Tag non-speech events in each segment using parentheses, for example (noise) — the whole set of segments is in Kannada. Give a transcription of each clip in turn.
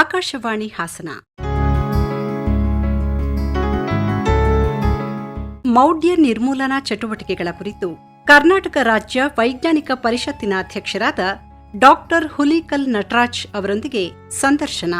ಆಕಾಶವಾಣಿ ಹಾಸನ. ಮೌಢ್ಯ ನಿರ್ಮೂಲನಾ ಚಟುವಟಿಕೆಗಳ ಕುರಿತು ಕರ್ನಾಟಕ ರಾಜ್ಯ ವೈಜ್ಞಾನಿಕ ಪರಿಷತ್ತಿನ ಅಧ್ಯಕ್ಷರಾದ ಡಾಕ್ಟರ್ ಹುಲಿಕಲ್ ನಟರಾಜ್ ಅವರೊಂದಿಗೆ ಸಂದರ್ಶನ.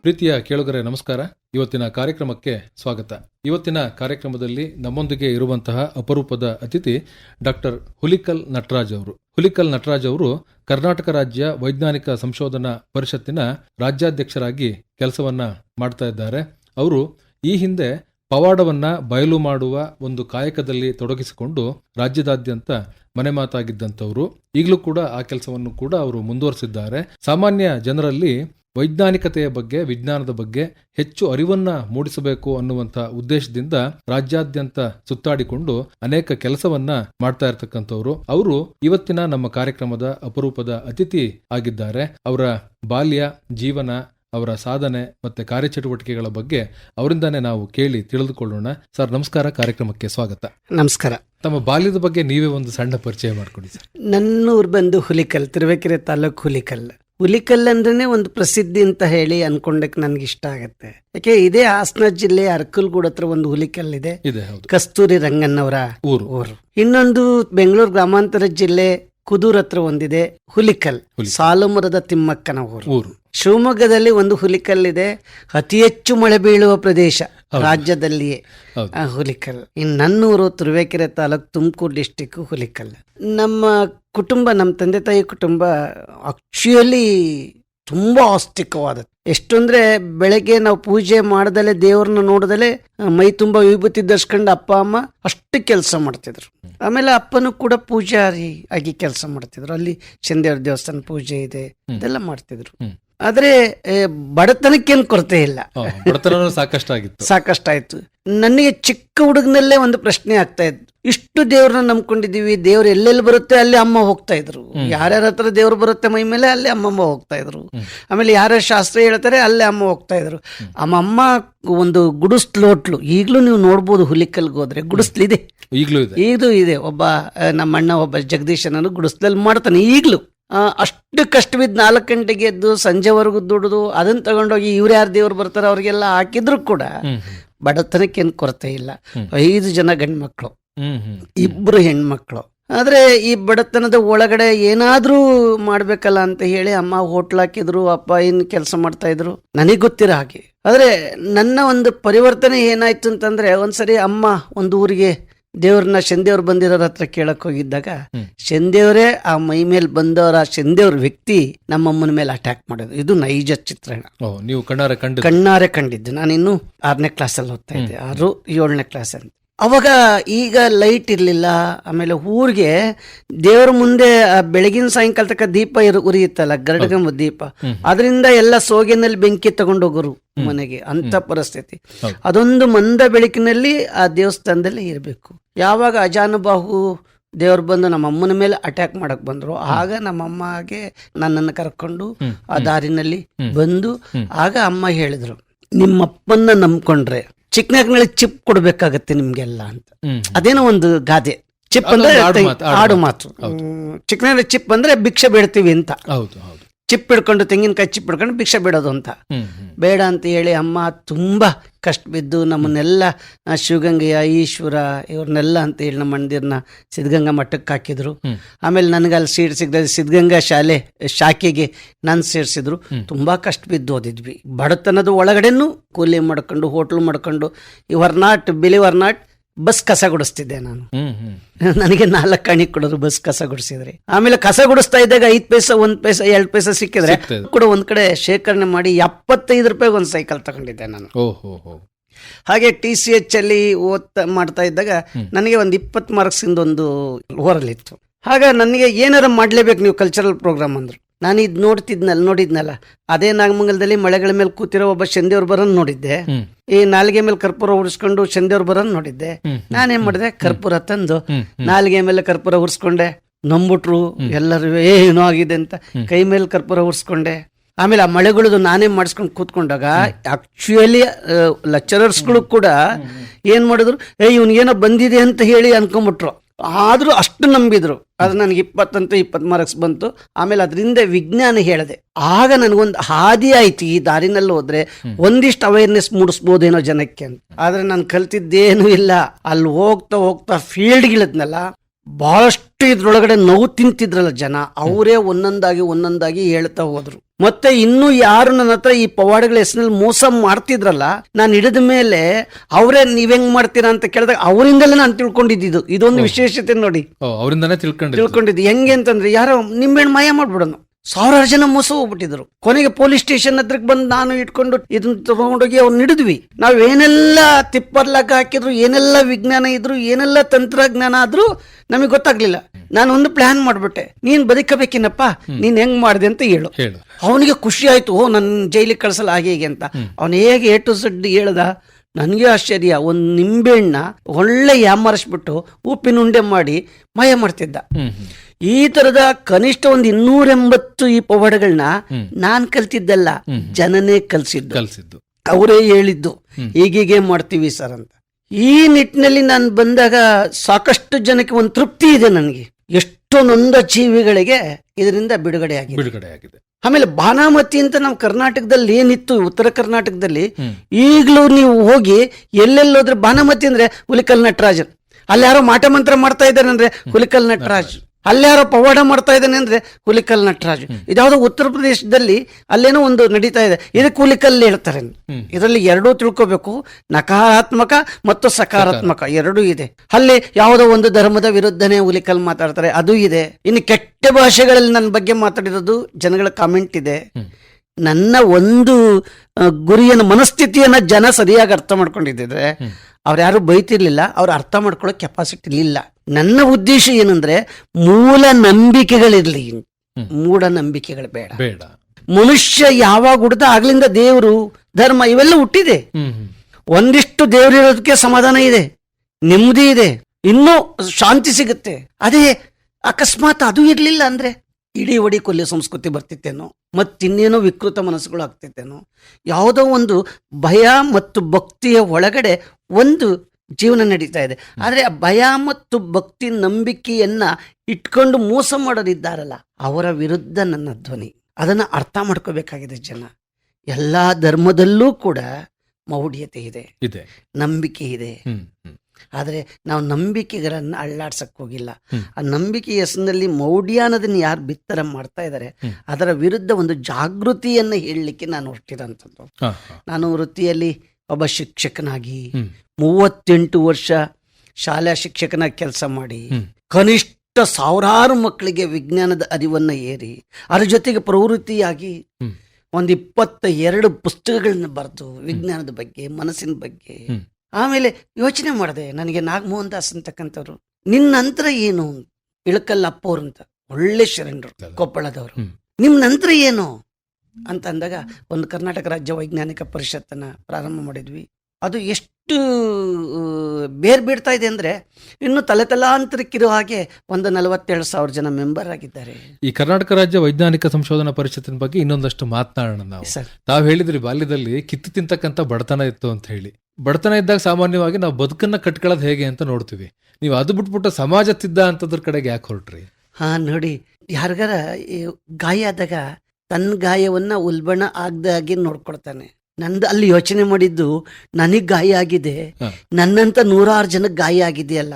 ಪ್ರೀತಿಯ ಕೇಳುಗರೆ, ನಮಸ್ಕಾರ. ಇವತ್ತಿನ ಕಾರ್ಯಕ್ರಮಕ್ಕೆ ಸ್ವಾಗತ. ಇವತ್ತಿನ ಕಾರ್ಯಕ್ರಮದಲ್ಲಿ ನಮ್ಮೊಂದಿಗೆ ಇರುವಂತಹ ಅಪರೂಪದ ಅತಿಥಿ ಡಾಕ್ಟರ್ ಹುಲಿಕಲ್ ನಟರಾಜ್ ಅವರು. ಹುಲಿಕಲ್ ನಟರಾಜ್ ಅವರು ಕರ್ನಾಟಕ ರಾಜ್ಯ ವೈಜ್ಞಾನಿಕ ಸಂಶೋಧನಾ ಪರಿಷತ್ತಿನ ರಾಜ್ಯಾಧ್ಯಕ್ಷರಾಗಿ ಕೆಲಸವನ್ನ ಮಾಡ್ತಾ ಇದ್ದಾರೆ. ಅವರು ಈ ಹಿಂದೆ ಪವಾಡವನ್ನ ಬಯಲು ಮಾಡುವ ಒಂದು ಕಾಯಕದಲ್ಲಿ ತೊಡಗಿಸಿಕೊಂಡು ರಾಜ್ಯದಾದ್ಯಂತ ಮನೆ ಮಾತಾಗಿದ್ದಂಥವ್ರು ಈಗಲೂ ಕೂಡ ಆ ಕೆಲಸವನ್ನು ಕೂಡ ಅವರು ಮುಂದುವರಿಸಿದ್ದಾರೆ. ಸಾಮಾನ್ಯ ಜನರಲ್ಲಿ ವೈಜ್ಞಾನಿಕತೆಯ ಬಗ್ಗೆ ವಿಜ್ಞಾನದ ಬಗ್ಗೆ ಹೆಚ್ಚು ಅರಿವನ್ನ ಮೂಡಿಸಬೇಕು ಅನ್ನುವಂಥ ಉದ್ದೇಶದಿಂದ ರಾಜ್ಯಾದ್ಯಂತ ಸುತ್ತಾಡಿಕೊಂಡು ಅನೇಕ ಕೆಲಸವನ್ನ ಮಾಡ್ತಾ ಇರತಕ್ಕಂಥವ್ರು. ಅವರು ಇವತ್ತಿನ ನಮ್ಮ ಕಾರ್ಯಕ್ರಮದ ಅಪರೂಪದ ಅತಿಥಿ ಆಗಿದ್ದಾರೆ. ಅವರ ಬಾಲ್ಯ ಜೀವನ ಅವರ ಸಾಧನೆ ಮತ್ತೆ ಕಾರ್ಯಚಟುವಟಿಕೆಗಳ ಬಗ್ಗೆ ಅವರಿಂದಾನೇ ನಾವು ಕೇಳಿ ತಿಳಿದುಕೊಳ್ಳೋಣ. ಸರ್ ನಮಸ್ಕಾರ. ಕಾರ್ಯಕ್ರಮಕ್ಕೆ ಸ್ವಾಗತ. ನಮಸ್ಕಾರ. ತಮ್ಮ ಬಾಲ್ಯದ ಬಗ್ಗೆ ನೀವೇ ಒಂದು ಸಣ್ಣ ಪರಿಚಯ ಮಾಡ್ಕೊಡಿ ಸರ್. ನನ್ನೂರು ಬಂದು ಹುಲಿಕಲ್ ತಿರುವೇಕೆರೆ ತಾಲೂಕು ಹುಲಿಕಲ್. ಹುಲಿಕಲ್ ಅಂದ್ರೇನೆ ಒಂದು ಪ್ರಸಿದ್ಧಿ ಅಂತ ಹೇಳಿ ಅನ್ಕೊಂಡಕ್ಕೆ ನನ್ಗೆ ಇಷ್ಟ ಆಗತ್ತೆ. ಯಾಕೆ ಇದೇ ಹಾಸನ ಜಿಲ್ಲೆ ಅರ್ಕಲ್ಗೂಡ್ ಹತ್ರ ಒಂದು ಹುಲಿಕಲ್ ಇದೆ ಕಸ್ತೂರಿ ರಂಗನ್ನವರ ಊರು. ಊರು. ಇನ್ನೊಂದು ಬೆಂಗಳೂರು ಗ್ರಾಮಾಂತರ ಜಿಲ್ಲೆ ಕುದೂರ್ ಹತ್ರ ಒಂದಿದೆ ಹುಲಿಕಲ್. ಸಾಲುಮರದ ತಿಮ್ಮಕ್ಕನ ಊರು. ಊರು. ಶಿವಮೊಗ್ಗದಲ್ಲಿ ಒಂದು ಹುಲಿಕಲ್ ಇದೆ ಅತಿ ಹೆಚ್ಚು ಮಳೆ ಬೀಳುವ ಪ್ರದೇಶ. ರಾಜ್ಯದಲ್ಲಿಯೇ ಹುಲಿಕಲ್. ಇನ್ನು ನನ್ನೂರು ತುರುವೇಕೆರೆ ತಾಲೂಕು ತುಮಕೂರು ಡಿಸ್ಟಿಕ್ ಹುಲಿಕಲ್. ನಮ್ಮ ಕುಟುಂಬ ನಮ್ಮ ತಂದೆ ತಾಯಿ ಕುಟುಂಬ ಆಕ್ಚುಯಲಿ ತುಂಬಾ ಆಸ್ತಿಕವಾದದ್ದು. ಎಷ್ಟು ಅಂದ್ರೆ ಬೆಳಗ್ಗೆ ನಾವು ಪೂಜೆ ಮಾಡ್ದಲೆ ದೇವ್ರನ್ನ ನೋಡ್ದಲೆ ಮೈ ತುಂಬಾ ವಿಭೂತಿ ಧರಿಸ್ಕೊಂಡು ಅಪ್ಪ ಅಮ್ಮ ಅಷ್ಟು ಕೆಲಸ ಮಾಡ್ತಿದ್ರು. ಆಮೇಲೆ ಅಪ್ಪನೂ ಕೂಡ ಪೂಜಾರಿ ಆಗಿ ಕೆಲಸ ಮಾಡ್ತಿದ್ರು. ಅಲ್ಲಿ ಚಂದೇವ್ರ ದೇವಸ್ಥಾನ ಪೂಜೆ ಇದೆ ಇದೆಲ್ಲ ಮಾಡ್ತಿದ್ರು. ಆದ್ರೆ ಬಡತನಕ್ಕೇನು ಕೊರತೆ ಇಲ್ಲ. ಸಾಕಷ್ಟು ಬಡತನನೂ ಸಾಕಷ್ಟಾಗಿತ್ತು. ಸಾಕಷ್ಟಾಯ್ತು. ನನಗೆ ಚಿಕ್ಕ ಹುಡುಗನಲ್ಲೇ ಒಂದು ಪ್ರಶ್ನೆ ಆಗ್ತಾ ಇತ್ತು. ಇಷ್ಟು ದೇವ್ರನ್ನ ನಂಬ್ಕೊಂಡಿದೀವಿ ದೇವ್ರು ಎಲ್ಲೆಲ್ಲಿ ಬರುತ್ತೆ ಅಲ್ಲಿ ಅಮ್ಮ ಹೋಗ್ತಾ ಇದ್ರು. ಯಾರ್ಯಾರ ಹತ್ರ ದೇವ್ರು ಬರುತ್ತೆ ಮೈ ಮೇಲೆ ಅಲ್ಲಿ ಅಮ್ಮಮ್ಮ ಹೋಗ್ತಾ ಇದ್ರು. ಆಮೇಲೆ ಯಾರ್ಯಾರ ಶಾಸ್ತ್ರ ಹೇಳ್ತಾರೆ ಅಲ್ಲೇ ಅಮ್ಮ ಹೋಗ್ತಾ ಇದ್ರು. ಅಮ್ಮ ಒಂದು ಗುಡಿಸ್ಲೋಟ್ಲು ಈಗಲೂ ನೀವು ನೋಡ್ಬೋದು ಹುಲಿಕಲ್ಗೆ ಹೋದ್ರೆ ಗುಡಿಸ್ಲಿದೆ ಈಗಲೂ ಇದೆ. ಇದು ಇದೆ. ಒಬ್ಬ ನಮ್ಮಣ್ಣ ನಮ್ಮ ಅಣ್ಣ ಒಬ್ಬ ಜಗದೀಶನನ್ನು ಗುಡಿಸ್ಲಲ್ಲಿ ಮಾಡ್ತಾನೆ ಈಗಲೂ. ಅಷ್ಟು ಕಷ್ಟವಿದ್ದು ನಾಲ್ಕು ಗಂಟೆಗೆ ಎದ್ದು ಸಂಜೆವರೆಗೂ ದುಡಿದು ಅದನ್ನ ತಗೊಂಡೋಗಿ ಇವ್ರು ಯಾರು ದೇವ್ರು ಬರ್ತಾರೆ ಅವ್ರಿಗೆಲ್ಲ ಹಾಕಿದ್ರು ಕೂಡ ಬಡತನಕ್ಕೆ ಏನು ಕೊರತೆ ಇಲ್ಲ. ಐದು ಜನ ಗಂಡ್ಮಕ್ಳು. ಇಬ್ರು ಹೆಣ್ಮಕ್ಳು. ಆದ್ರೆ ಈ ಬಡತನದ ಒಳಗಡೆ ಏನಾದ್ರೂ ಮಾಡ್ಬೇಕಲ್ಲ ಅಂತ ಹೇಳಿ ಅಮ್ಮ ಹೋಟ್ಲ್ ಹಾಕಿದ್ರು ಅಪ್ಪ ಏನ್ ಕೆಲಸ ಮಾಡ್ತಾ ಇದ್ರು ನನಗೆ ಗೊತ್ತಿರೋ ಹಾಗೆ. ಆದ್ರೆ ನನ್ನ ಒಂದು ಪರಿವರ್ತನೆ ಏನಾಯ್ತು ಅಂತಂದ್ರೆ ಒಂದ್ಸರಿ ಅಮ್ಮ ಒಂದು ಊರಿಗೆ ದೇವ್ರನ್ನ ಶಂದೇವ್ರು ಬಂದಿರೋರ ಹತ್ರ ಕೇಳಕ್ ಹೋಗಿದ್ದಾಗ. ಶಂದೇವ್ರೇ ಆ ಮೈ ಮೇಲೆ ಬಂದವರ ಆ ಶಂದೇವ್ರ ವ್ಯಕ್ತಿ ನಮ್ಮಮ್ಮನ ಮೇಲೆ ಅಟ್ಯಾಕ್ ಮಾಡೋದು ಇದು ನೈಜ ಚಿತ್ರಣ. ನೀವು ಕಣ್ಣಾರೆ ಕಂಡು ಕಣ್ಣಾರೆ ಕಂಡಿದ್ದು. ನಾನಿನ್ನು ಆರನೇ ಕ್ಲಾಸಲ್ಲಿ ಓದ್ತಾ ಇದ್ದೆ. ಆರು ಏಳನೇ ಕ್ಲಾಸ್ ಅಂತ. ಅವಾಗ ಈಗ ಲೈಟ್ ಇರಲಿಲ್ಲ ಆಮೇಲೆ ಊರಿಗೆ ದೇವರ ಮುಂದೆ ಬೆಳಗಿನ ಸಾಯಂಕಾಲ ತನಕ ದೀಪ ಇರು ಉರಿಯುತ್ತಲ್ಲ ಗರಡಗಂಬ ದೀಪ. ಅದರಿಂದ ಎಲ್ಲ ಸೋಗಿನಲ್ಲಿ ಬೆಂಕಿ ತಗೊಂಡೋಗರು ಮನೆಗೆ ಅಂತ ಪರಿಸ್ಥಿತಿ. ಅದೊಂದು ಮಂದ ಬೆಳಕಿನಲ್ಲಿ ಆ ದೇವಸ್ಥಾನದಲ್ಲಿ ಇರಬೇಕು. ಯಾವಾಗ ಅಜಾನುಬಾಹು ದೇವ್ರು ಬಂದು ನಮ್ಮ ಅಮ್ಮನ ಮೇಲೆ ಅಟ್ಯಾಕ್ ಮಾಡಕ್ ಬಂದ್ರು ಆಗ ನಮ್ಮ ಅಮ್ಮಗೆ ನನ್ನನ್ನು ಕರ್ಕೊಂಡು ಆ ದಾರಿನಲ್ಲಿ ಬಂದು ಆಗ ಅಮ್ಮ ಹೇಳಿದ್ರು ನಿಮ್ಮಪ್ಪನ್ನ ನಂಬ್ಕೊಂಡ್ರೆ. ಚಿಕ್ಕನಾಗ್ನಲ್ಲಿ ಚಿಪ್ ಕೊಡ್ಬೇಕಾಗತ್ತೆ ನಿಮ್ಗೆಲ್ಲ ಅಂತ. ಅದೇನೋ ಒಂದು ಗಾದೆ. ಚಿಪ್ ಅಂದ್ರೆ ಆಡು ಮಾತು, ಚಿಕ್ಕನಾಗ್ನಲ್ಲಿ ಚಿಪ್ ಅಂದ್ರೆ ಭಿಕ್ಷೆ ಬೇಡ್ತೀವಿ ಅಂತ. ಹೌದು. ಚಿಪ್ ಹಿಡ್ಕೊಂಡು ತೆಂಗಿನಕಾಯಿ ಚಿಪ್ ಹಿಡ್ಕೊಂಡು ಭಿಕ್ಷೆ ಬಿಡೋದು ಅಂತ. ಬೇಡ ಅಂತ ಹೇಳಿ ಅಮ್ಮ ತುಂಬಾ ಕಷ್ಟ ಬಿದ್ದು ನಮ್ಮನ್ನೆಲ್ಲ ಶಿವಗಂಗೆಯ ಈಶ್ವರ ಇವ್ರನ್ನೆಲ್ಲ ಅಂತ ಹೇಳಿ ನಮ್ಮ ಮಂದಿರನ್ನ ಸಿದ್ಧಗಂಗಾ ಮಠಕ್ಕೆ ಹಾಕಿದ್ರು. ಆಮೇಲೆ ನನಗೆ ಅಲ್ಲಿ ಸೀಟ್ ಸಿಗದೆ ಸಿದ್ಧಗಂಗಾ ಶಾಲೆ ಶಾಖೆಗೆ ನನ್ನ ಸೇರಿಸಿದ್ರು. ತುಂಬ ತುಂಬಾ ಕಷ್ಟ ಬಿದ್ದು ಓದಿದ್ವಿ. ಬಡತನದ ಒಳಗಡೆನೂ ಕೂಲಿ ಮಾಡ್ಕೊಂಡು ಹೋಟ್ಲು ಮಾಡ್ಕೊಂಡು ಈ ವರ್ನಾಟ್ ಬಿಲಿ ವರ್ನಾಟ್ ಬಸ್ ಕಸ ಗುಡಿಸ್ತಿದ್ದೆ ನಾನು. ನನಗೆ ನಾಲ್ಕು ಕಣಿ ಕೊಡೋರು ಬಸ್ ಕಸ ಗುಡಿಸಿದ್ರೆ. ಆಮೇಲೆ ಕಸ ಗುಡಿಸ್ತಾ ಇದ್ದಾಗ ಐದ್ ಪೈಸ ಒಂದ್ ಪೈಸ ಎರಡ್ ಪೈಸ ಸಿಕ್ಕಿದ್ರೆ ಇದೆ. ಕೂಡ ಒಂದ್ ಕಡೆ ಶೇಖರಣೆ ಮಾಡಿ ಎಪ್ಪತ್ತೈದು ರೂಪಾಯಿ ಒಂದ್ ಸೈಕಲ್ ತಗೊಂಡಿದ್ದೆ ನಾನು. ಹಾಗೆ ಟಿ ಸಿ ಎಚ್ ಅಲ್ಲಿ ಓದ್ತಾ ಮಾಡ್ತಾ ಇದ್ದಾಗ. ನನಗೆ ಒಂದು ಇಪ್ಪತ್ತು ಮಾರ್ಕ್ಸ್ ಇಂದೊಂದು ಓರಲ್ ಇತ್ತು ಆಗ ನನಗೆ ಏನಾರ ಮಾಡ್ಲೇಬೇಕು ನೀವು ಕಲ್ಚರಲ್ ಪ್ರೋಗ್ರಾಮ್ ಅಂದ್ರು. ನಾನು ಇದು ನೋಡ್ತಿದ್ನಲ್ಲ ನೋಡಿದ್ನಲ್ಲ. ಅದೇ ನಾಗಮಂಗಲದಲ್ಲಿ ಮಳೆಗಳ ಮೇಲೆ ಕೂತಿರೋ ಒಬ್ಬ ಚಂದೇವ್ರ ಬರನ್ ನೋಡಿದ್ದೆ. ಈ ನಾಲಿಗೆ ಮೇಲೆ ಕರ್ಪೂರ ಉಡಿಸ್ಕೊಂಡು ಚಂದೇವ್ರ ಬರನ್ ನೋಡಿದ್ದೆ. ನಾನೇನ್ ಮಾಡಿದೆ? ಕರ್ಪೂರ ತಂದು ನಾಲಿಗೆ ಮೇಲೆ ಕರ್ಪೂರ ಉರ್ಸ್ಕೊಂಡೆ. ನಂಬಿಟ್ರು ಎಲ್ಲರೂ ಏನೋ ಆಗಿದೆ ಅಂತ ಕೈ ಮೇಲೆ ಕರ್ಪೂರ ಉರ್ಸ್ಕೊಂಡೆ. ಆಮೇಲೆ ಆ ಮಳೆಗಳದು ನಾನೇ ಮಾಡಿಸ್ಕೊಂಡು ಕೂತ್ಕೊಂಡಾಗ ಆಕ್ಚುಯಲಿ ಲೆಕ್ಚರರ್ಸ್ಗಳು ಕೂಡ ಏನ್ ಮಾಡಿದ್ರು? ಏ ಏನೋ ಬಂದಿದೆ ಅಂತ ಹೇಳಿ ಅನ್ಕೊಂಬಿಟ್ರು. ಆದರೂ ಅಷ್ಟು ನಂಬಿದ್ರು. ಅದು ನನಗೆ ಇಪ್ಪತ್ತಂತ ಇಪ್ಪತ್ತು ಮಾರ್ಕ್ಸ್ ಬಂತು. ಆಮೇಲೆ ಅದರಿಂದ ವಿಜ್ಞಾನ ಹೇಳಿದೆ. ಆಗ ನನಗೊಂದು ಹಾದಿ ಆಯ್ತು ಈ ದಾರಿನಲ್ಲಿ ಹೋದ್ರೆ ಒಂದಿಷ್ಟು ಅವೇರ್ನೆಸ್ ಮೂಡಿಸ್ಬೋದೇನೋ ಜನಕ್ಕೆ ಅಂತ. ಆದ್ರೆ ನಾನು ಕಲ್ತಿದ್ದೇನು ಇಲ್ಲ. ಅಲ್ಲಿ ಹೋಗ್ತಾ ಹೋಗ್ತಾ ಫೀಲ್ಡ್ಗಿಳದ್ನಲ್ಲ ಬಹಳಷ್ಟು ಇದ್ರೊಳಗಡೆ ನೋವು ತಿಂತಿದ್ರಲ್ಲ ಜನ ಅವರೇ ಒಂದೊಂದಾಗಿ ಒಂದೊಂದಾಗಿ ಹೇಳ್ತಾ ಹೋದ್ರು. ಮತ್ತೆ ಇನ್ನು ಯಾರು ನನ್ನ ಹತ್ರ ಈ ಪವಾಡಗಳ ಹೆಸರಲ್ಲಿ ಮೋಸ ಮಾಡ್ತಿದ್ರಲ್ಲ ನಾನು ಹಿಡಿದ ಮೇಲೆ ಅವರೇ ನೀವ್ ಹೆಂಗ್ ಮಾಡ್ತೀರಾ ಅಂತ ಕೇಳಿದಾಗ ಅವರಿಂದಲೇ ನಾನು ತಿಳ್ಕೊಂಡಿದ್ದು. ಇದೊಂದು ವಿಶೇಷತೆ ನೋಡಿ. ಅವರಿಂದಾನೇ ತಿಳ್ಕೊಂಡಿದ್ದು. ತಿಳ್ಕೊಂಡಿದ್ದು. ಹೆಂಗೆ ಅಂತಂದ್ರೆ ಯಾರೋ ನಿಂಬೆಹಣ್ಣು ಮಾಯ ಮಾಡ್ಬಿಡೋನು. ಸಾವಿರಾರು ಜನ ಮೋಸ ಹೋಗ್ಬಿಟ್ಟಿದ್ರು. ಕೊನೆಗೆ ಪೊಲೀಸ್ ಸ್ಟೇಷನ್ ಹತ್ರಕ್ಕೆ ಬಂದು ನಾನು ಇಟ್ಕೊಂಡು ಇದನ್ನ ತಗೊಂಡೋಗಿ ಅವ್ರು ಹಿಡಿದ್ವಿ. ನಾವ್ ಏನೆಲ್ಲ ತಿಪ್ಪರ್ಲಾಗ ಹಾಕಿದ್ರು ಏನೆಲ್ಲ ವಿಜ್ಞಾನ ಇದ್ರು ಏನೆಲ್ಲ ತಂತ್ರಜ್ಞಾನ ಆದ್ರೂ ನಮಗೆ ಗೊತ್ತಾಗ್ಲಿಲ್ಲ. ನಾನು ಒಂದು ಪ್ಲಾನ್ ಮಾಡ್ಬಿಟ್ಟೆ. ನೀನ್ ಬದುಕಬೇಕಿನಪ್ಪ ನೀನ್ ಹೆಂಗ್ ಮಾಡಿದೆ ಅಂತ ಹೇಳು. ಹೇಳು. ಅವನಿಗೆ ಖುಷಿ ಆಯ್ತು ಓ ನನ್ನ ಜೈಲಿಗೆ ಕಳ್ಸಲ್ಲ ಹಾಗೆ ಹೀಗೆ ಅಂತ. ಅವನು ಹೇಗೆ ಎ ಟು ಝಡ್ ಹೇಳ್ದ ನನಗೆ ಆಶ್ಚರ್ಯ. ಒಂದು ನಿಂಬೆಹಣ್ಣ ಒಳ್ಳೆ ಯಾಮರಿಸ್ಬಿಟ್ಟು ಉಪ್ಪಿನ ಉಂಡೆ ಮಾಡಿ ಮಾಯ ಮಾಡ್ತಿದ್ದ. ಈ ತರದ ಕನಿಷ್ಠ ಒಂದು ಇನ್ನೂರ ಎಂಬತ್ತು ಈ ಪವಾಡಗಳನ್ನ. ನಾನ್ ಕಲ್ತಿದ್ದಲ್ಲ. ಜನನೇ ಕಲ್ಸಿದ್ದು. ಕಲ್ಸಿದ್ದು. ಅವರೇ ಹೇಳಿದ್ದು ಈಗ ಹೀಗೀಗೆ ಮಾಡ್ತೀವಿ ಸರ್ ಅಂತ. ಈ ನಿಟ್ಟಿನಲ್ಲಿ ನಾನು ಬಂದಾಗ ಸಾಕಷ್ಟು ಜನಕ್ಕೆ ಒಂದು ತೃಪ್ತಿ ಇದೆ ನನಗೆ. ಎಷ್ಟೋ ನೊಂದ ಜೀವಿಗಳಿಗೆ ಇದರಿಂದ ಬಿಡುಗಡೆ ಆಗಿದೆ ಬಿಡುಗಡೆ ಆಗಿದೆ ಆಮೇಲೆ ಬಾನಾಮತಿ ಅಂತ ನಮ್ಮ ಕರ್ನಾಟಕದಲ್ಲಿ ಏನಿತ್ತು ಉತ್ತರ ಕರ್ನಾಟಕದಲ್ಲಿ ಈಗಲೂ ನೀವು ಹೋಗಿ ಎಲ್ಲೆಲ್ಲೋದ್ರೆ ಬಾನಾಮತಿ ಅಂದ್ರೆ ಹುಲಿಕಲ್ ನಟರಾಜನ್. ಅಲ್ಲಿ ಯಾರೋ ಮಾಟ ಮಂತ್ರ ಮಾಡ್ತಾ ಇದ್ದಾರೆ ಅಂದ್ರೆ ಹುಲಿಕಲ್ ನಟರಾಜ್. ಅಲ್ಲಿ ಯಾರೋ ಪವಾಡ ಮಾಡ್ತಾ ಇದ್ದಾನೆ ಅಂದ್ರೆ ಹುಲಿಕಲ್ ನಟರಾಜು. ಇದ್ಯಾವುದೋ ಉತ್ತರ ಪ್ರದೇಶದಲ್ಲಿ ಅಲ್ಲೇನೋ ಒಂದು ನಡೀತಾ ಇದೆ. ಇದಕ್ಕೆ ಹುಲಿಕಲ್ ಹೇಳ್ತಾರೆ. ಇದರಲ್ಲಿ ಎರಡೂ ತಿಳ್ಕೋಬೇಕು. ನಕಾರಾತ್ಮಕ ಮತ್ತು ಸಕಾರಾತ್ಮಕ. ಎರಡೂ ಇದೆ. ಅಲ್ಲಿ ಯಾವುದೋ ಒಂದು ಧರ್ಮದ ವಿರುದ್ಧನೇ ಹುಲಿಕಲ್ ಮಾತಾಡ್ತಾರೆ. ಅದು ಇದೆ. ಇನ್ನು ಕೆಟ್ಟ ಭಾಷೆಗಳಲ್ಲಿ ನನ್ನ ಬಗ್ಗೆ ಮಾತಾಡಿರೋದು ಜನಗಳ ಕಾಮೆಂಟ್ ಇದೆ. ನನ್ನ ಒಂದು ಗುರಿಯನ್ನು ಮನಸ್ಥಿತಿಯನ್ನ ಜನ ಸರಿಯಾಗಿ ಅರ್ಥ ಮಾಡ್ಕೊಂಡಿದ್ದಿದ್ರೆ. ಅವ್ರು ಯಾರು ಬೈತಿರ್ಲಿಲ್ಲ ಅವ್ರು ಅರ್ಥ ಮಾಡ್ಕೊಳ್ಳೋ ಕೆಪಾಸಿಟಿ ಇಲ್ಲ. ನನ್ನ ಉದ್ದೇಶ ಏನಂದ್ರೆ ಮೂಲ ನಂಬಿಕೆಗಳಿರ್ಲಿ. ಮೂಢ ನಂಬಿಕೆಗಳು ಬೇಡ. ಬೇಡ. ಮನುಷ್ಯ ಯಾವಾಗ ಹುಡ್ದ ಆಗ್ಲಿಂದ ದೇವರು ಧರ್ಮ ಇವೆಲ್ಲ ಹುಟ್ಟಿದೆ. ಒಂದಿಷ್ಟು ದೇವರಿರೋದಕ್ಕೆ ಸಮಾಧಾನ ಇದೆ ನೆಮ್ಮದಿ ಇದೆ ಇನ್ನೂ ಶಾಂತಿ ಸಿಗುತ್ತೆ. ಅದೇ ಅಕಸ್ಮಾತ್ ಅದು ಇರ್ಲಿಲ್ಲ ಅಂದ್ರೆ ಇಡೀ ಒಡಿ ಕೊಲ್ಲಿ ಸಂಸ್ಕೃತಿ ಬರ್ತಿತ್ತೇನೋ ಮತ್ತಿನ್ನೇನೋ ವಿಕೃತ ಮನಸ್ಸುಗಳು ಆಗ್ತಿತ್ತೇನೋ ಯಾವುದೋ ಒಂದು ಭಯ ಮತ್ತು ಭಕ್ತಿಯ ಒಳಗಡೆ ಒಂದು ಜೀವನ ನಡೀತಾ ಇದೆ. ಆದರೆ ಆ ಭಯ ಮತ್ತು ಭಕ್ತಿ ನಂಬಿಕೆಯನ್ನ ಇಟ್ಕೊಂಡು ಮೋಸ ಮಾಡೋರಿದ್ದಾರಲ್ಲ ಅವರ ವಿರುದ್ಧ ನನ್ನ ಧ್ವನಿ. ಅದನ್ನ ಅರ್ಥ ಮಾಡ್ಕೋಬೇಕಾಗಿದೆ ಜನ. ಎಲ್ಲ ಧರ್ಮದಲ್ಲೂ ಕೂಡ ಮೌಢ್ಯತೆ ಇದೆ. ಇದೆ. ನಂಬಿಕೆ ಇದೆ. ಆದರೆ ನಾವು ನಂಬಿಕೆಗಳನ್ನು ಅಳ್ಳಾಡ್ಸಕ್ ಹೋಗಿಲ್ಲ. ಆ ನಂಬಿಕೆ ಹೆಸರಿನಲ್ಲಿ ಮೌಢ್ಯ ಅನ್ನೋದನ್ನ ಯಾರು ಬಿತ್ತರ ಮಾಡ್ತಾ ಇದ್ದಾರೆ ಅದರ ವಿರುದ್ಧ ಒಂದು ಜಾಗೃತಿಯನ್ನು ಹೇಳಲಿಕ್ಕೆ ನಾನು ಹೊರಟಿರೋಂಥದ್ದು. ನಾನು ವೃತ್ತಿಯಲ್ಲಿ ಒಬ್ಬ ಶಿಕ್ಷಕನಾಗಿ ಮೂವತ್ತೆಂಟು ವರ್ಷ ಶಾಲಾ ಶಿಕ್ಷಕನ ಕೆಲಸ ಮಾಡಿ ಕನಿಷ್ಠ ಸಾವಿರಾರು ಮಕ್ಕಳಿಗೆ ವಿಜ್ಞಾನದ ಅರಿವನ್ನ ಏರಿ ಅದರ ಜೊತೆಗೆ ಪ್ರವೃತ್ತಿಯಾಗಿ. ಒಂದು ಇಪ್ಪತ್ತ ಎರಡು ಪುಸ್ತಕಗಳನ್ನ ಬರೆದು ವಿಜ್ಞಾನದ ಬಗ್ಗೆ ಮನಸ್ಸಿನ ಬಗ್ಗೆ. ಆಮೇಲೆ ಯೋಚನೆ ಮಾಡಿದೆ ನನಗೆ ನಾಗಮೋಹನ್ ದಾಸ್ ಅಂತಕ್ಕಂಥವ್ರು ನಿನ್ನ ನಂತರ ಏನು? ಇಳಕಲ್ ಅಪ್ಪವ್ರು ಅಂತ ಒಳ್ಳೆ ಶರಣರು. ಕೊಪ್ಪಳದವರು. ನಿಮ್ಮ ನಿಮ್ ನಂತರ ಏನು? ಅಂತ ಅಂದಾಗ ಒಂದು ಕರ್ನಾಟಕ ರಾಜ್ಯ ವೈಜ್ಞಾನಿಕ ಪರಿಷತ್ತನ್ನ ಪ್ರಾರಂಭ ಮಾಡಿದ್ವಿ. ಅದು ಎಷ್ಟು ಬೇರ್ ಬಿಡ್ತಾ ಇದೆ ಅಂದರೆ ಇನ್ನು ತಲೆ ತಲಾಂತರಕ್ಕಿರೋ ಹಾಗೆ ಒಂದು ನಲವತ್ತೇಳು ಸಾವಿರ ಜನ ಮೆಂಬರ್ ಆಗಿದ್ದಾರೆ. ಈ ಕರ್ನಾಟಕ ರಾಜ್ಯ ವೈಜ್ಞಾನಿಕ ಸಂಶೋಧನಾ ಪರಿಷತ್ತಿನ ಬಗ್ಗೆ ಇನ್ನೊಂದಷ್ಟು ಮಾತನಾಡೋಣ ನಾವು. ತಾವು ಹೇಳಿದ್ರಿ ಬಾಲ್ಯದಲ್ಲಿ ಕಿತ್ತು ತಿಂತಕ್ಕಂಥ ಬಡತನ ಇತ್ತು ಅಂತ ಹೇಳಿ. ಬಡತನ ಇದ್ದಾಗ ಸಾಮಾನ್ಯವಾಗಿ ನಾವು ಬದುಕನ್ನು ಕಟ್ಕೊಳ್ಳೋದು ಹೇಗೆ ಅಂತ ನೋಡ್ತೀವಿ. ನೀವು ಅದು ಬಿಟ್ಬಿಟ್ಟು ಸಮಾಜ ತಿದ್ದ ಅಂತದ್ರ ಕಡೆಗೆ ಯಾಕೆ ಹೊರಟ್ರಿ? ಹಾ ನೋಡಿ ಯಾರಿಗಾರ ಗಾಯ ಆದಾಗ ತನ್ನ ಗಾಯವನ್ನು ಉಲ್ಬಣ ಆಗದಾಗಿ ನೋಡ್ಕೊಳ್ತಾನೆ. ನಂದು ಅಲ್ಲಿ ಯೋಚನೆ ಮಾಡಿದ್ದು ನನಗ್ ಗಾಯ ಆಗಿದೆ. ನನ್ನಂತ ನೂರಾರು ಜನಕ್ಕೆ ಗಾಯ ಆಗಿದೆಯಲ್ಲ.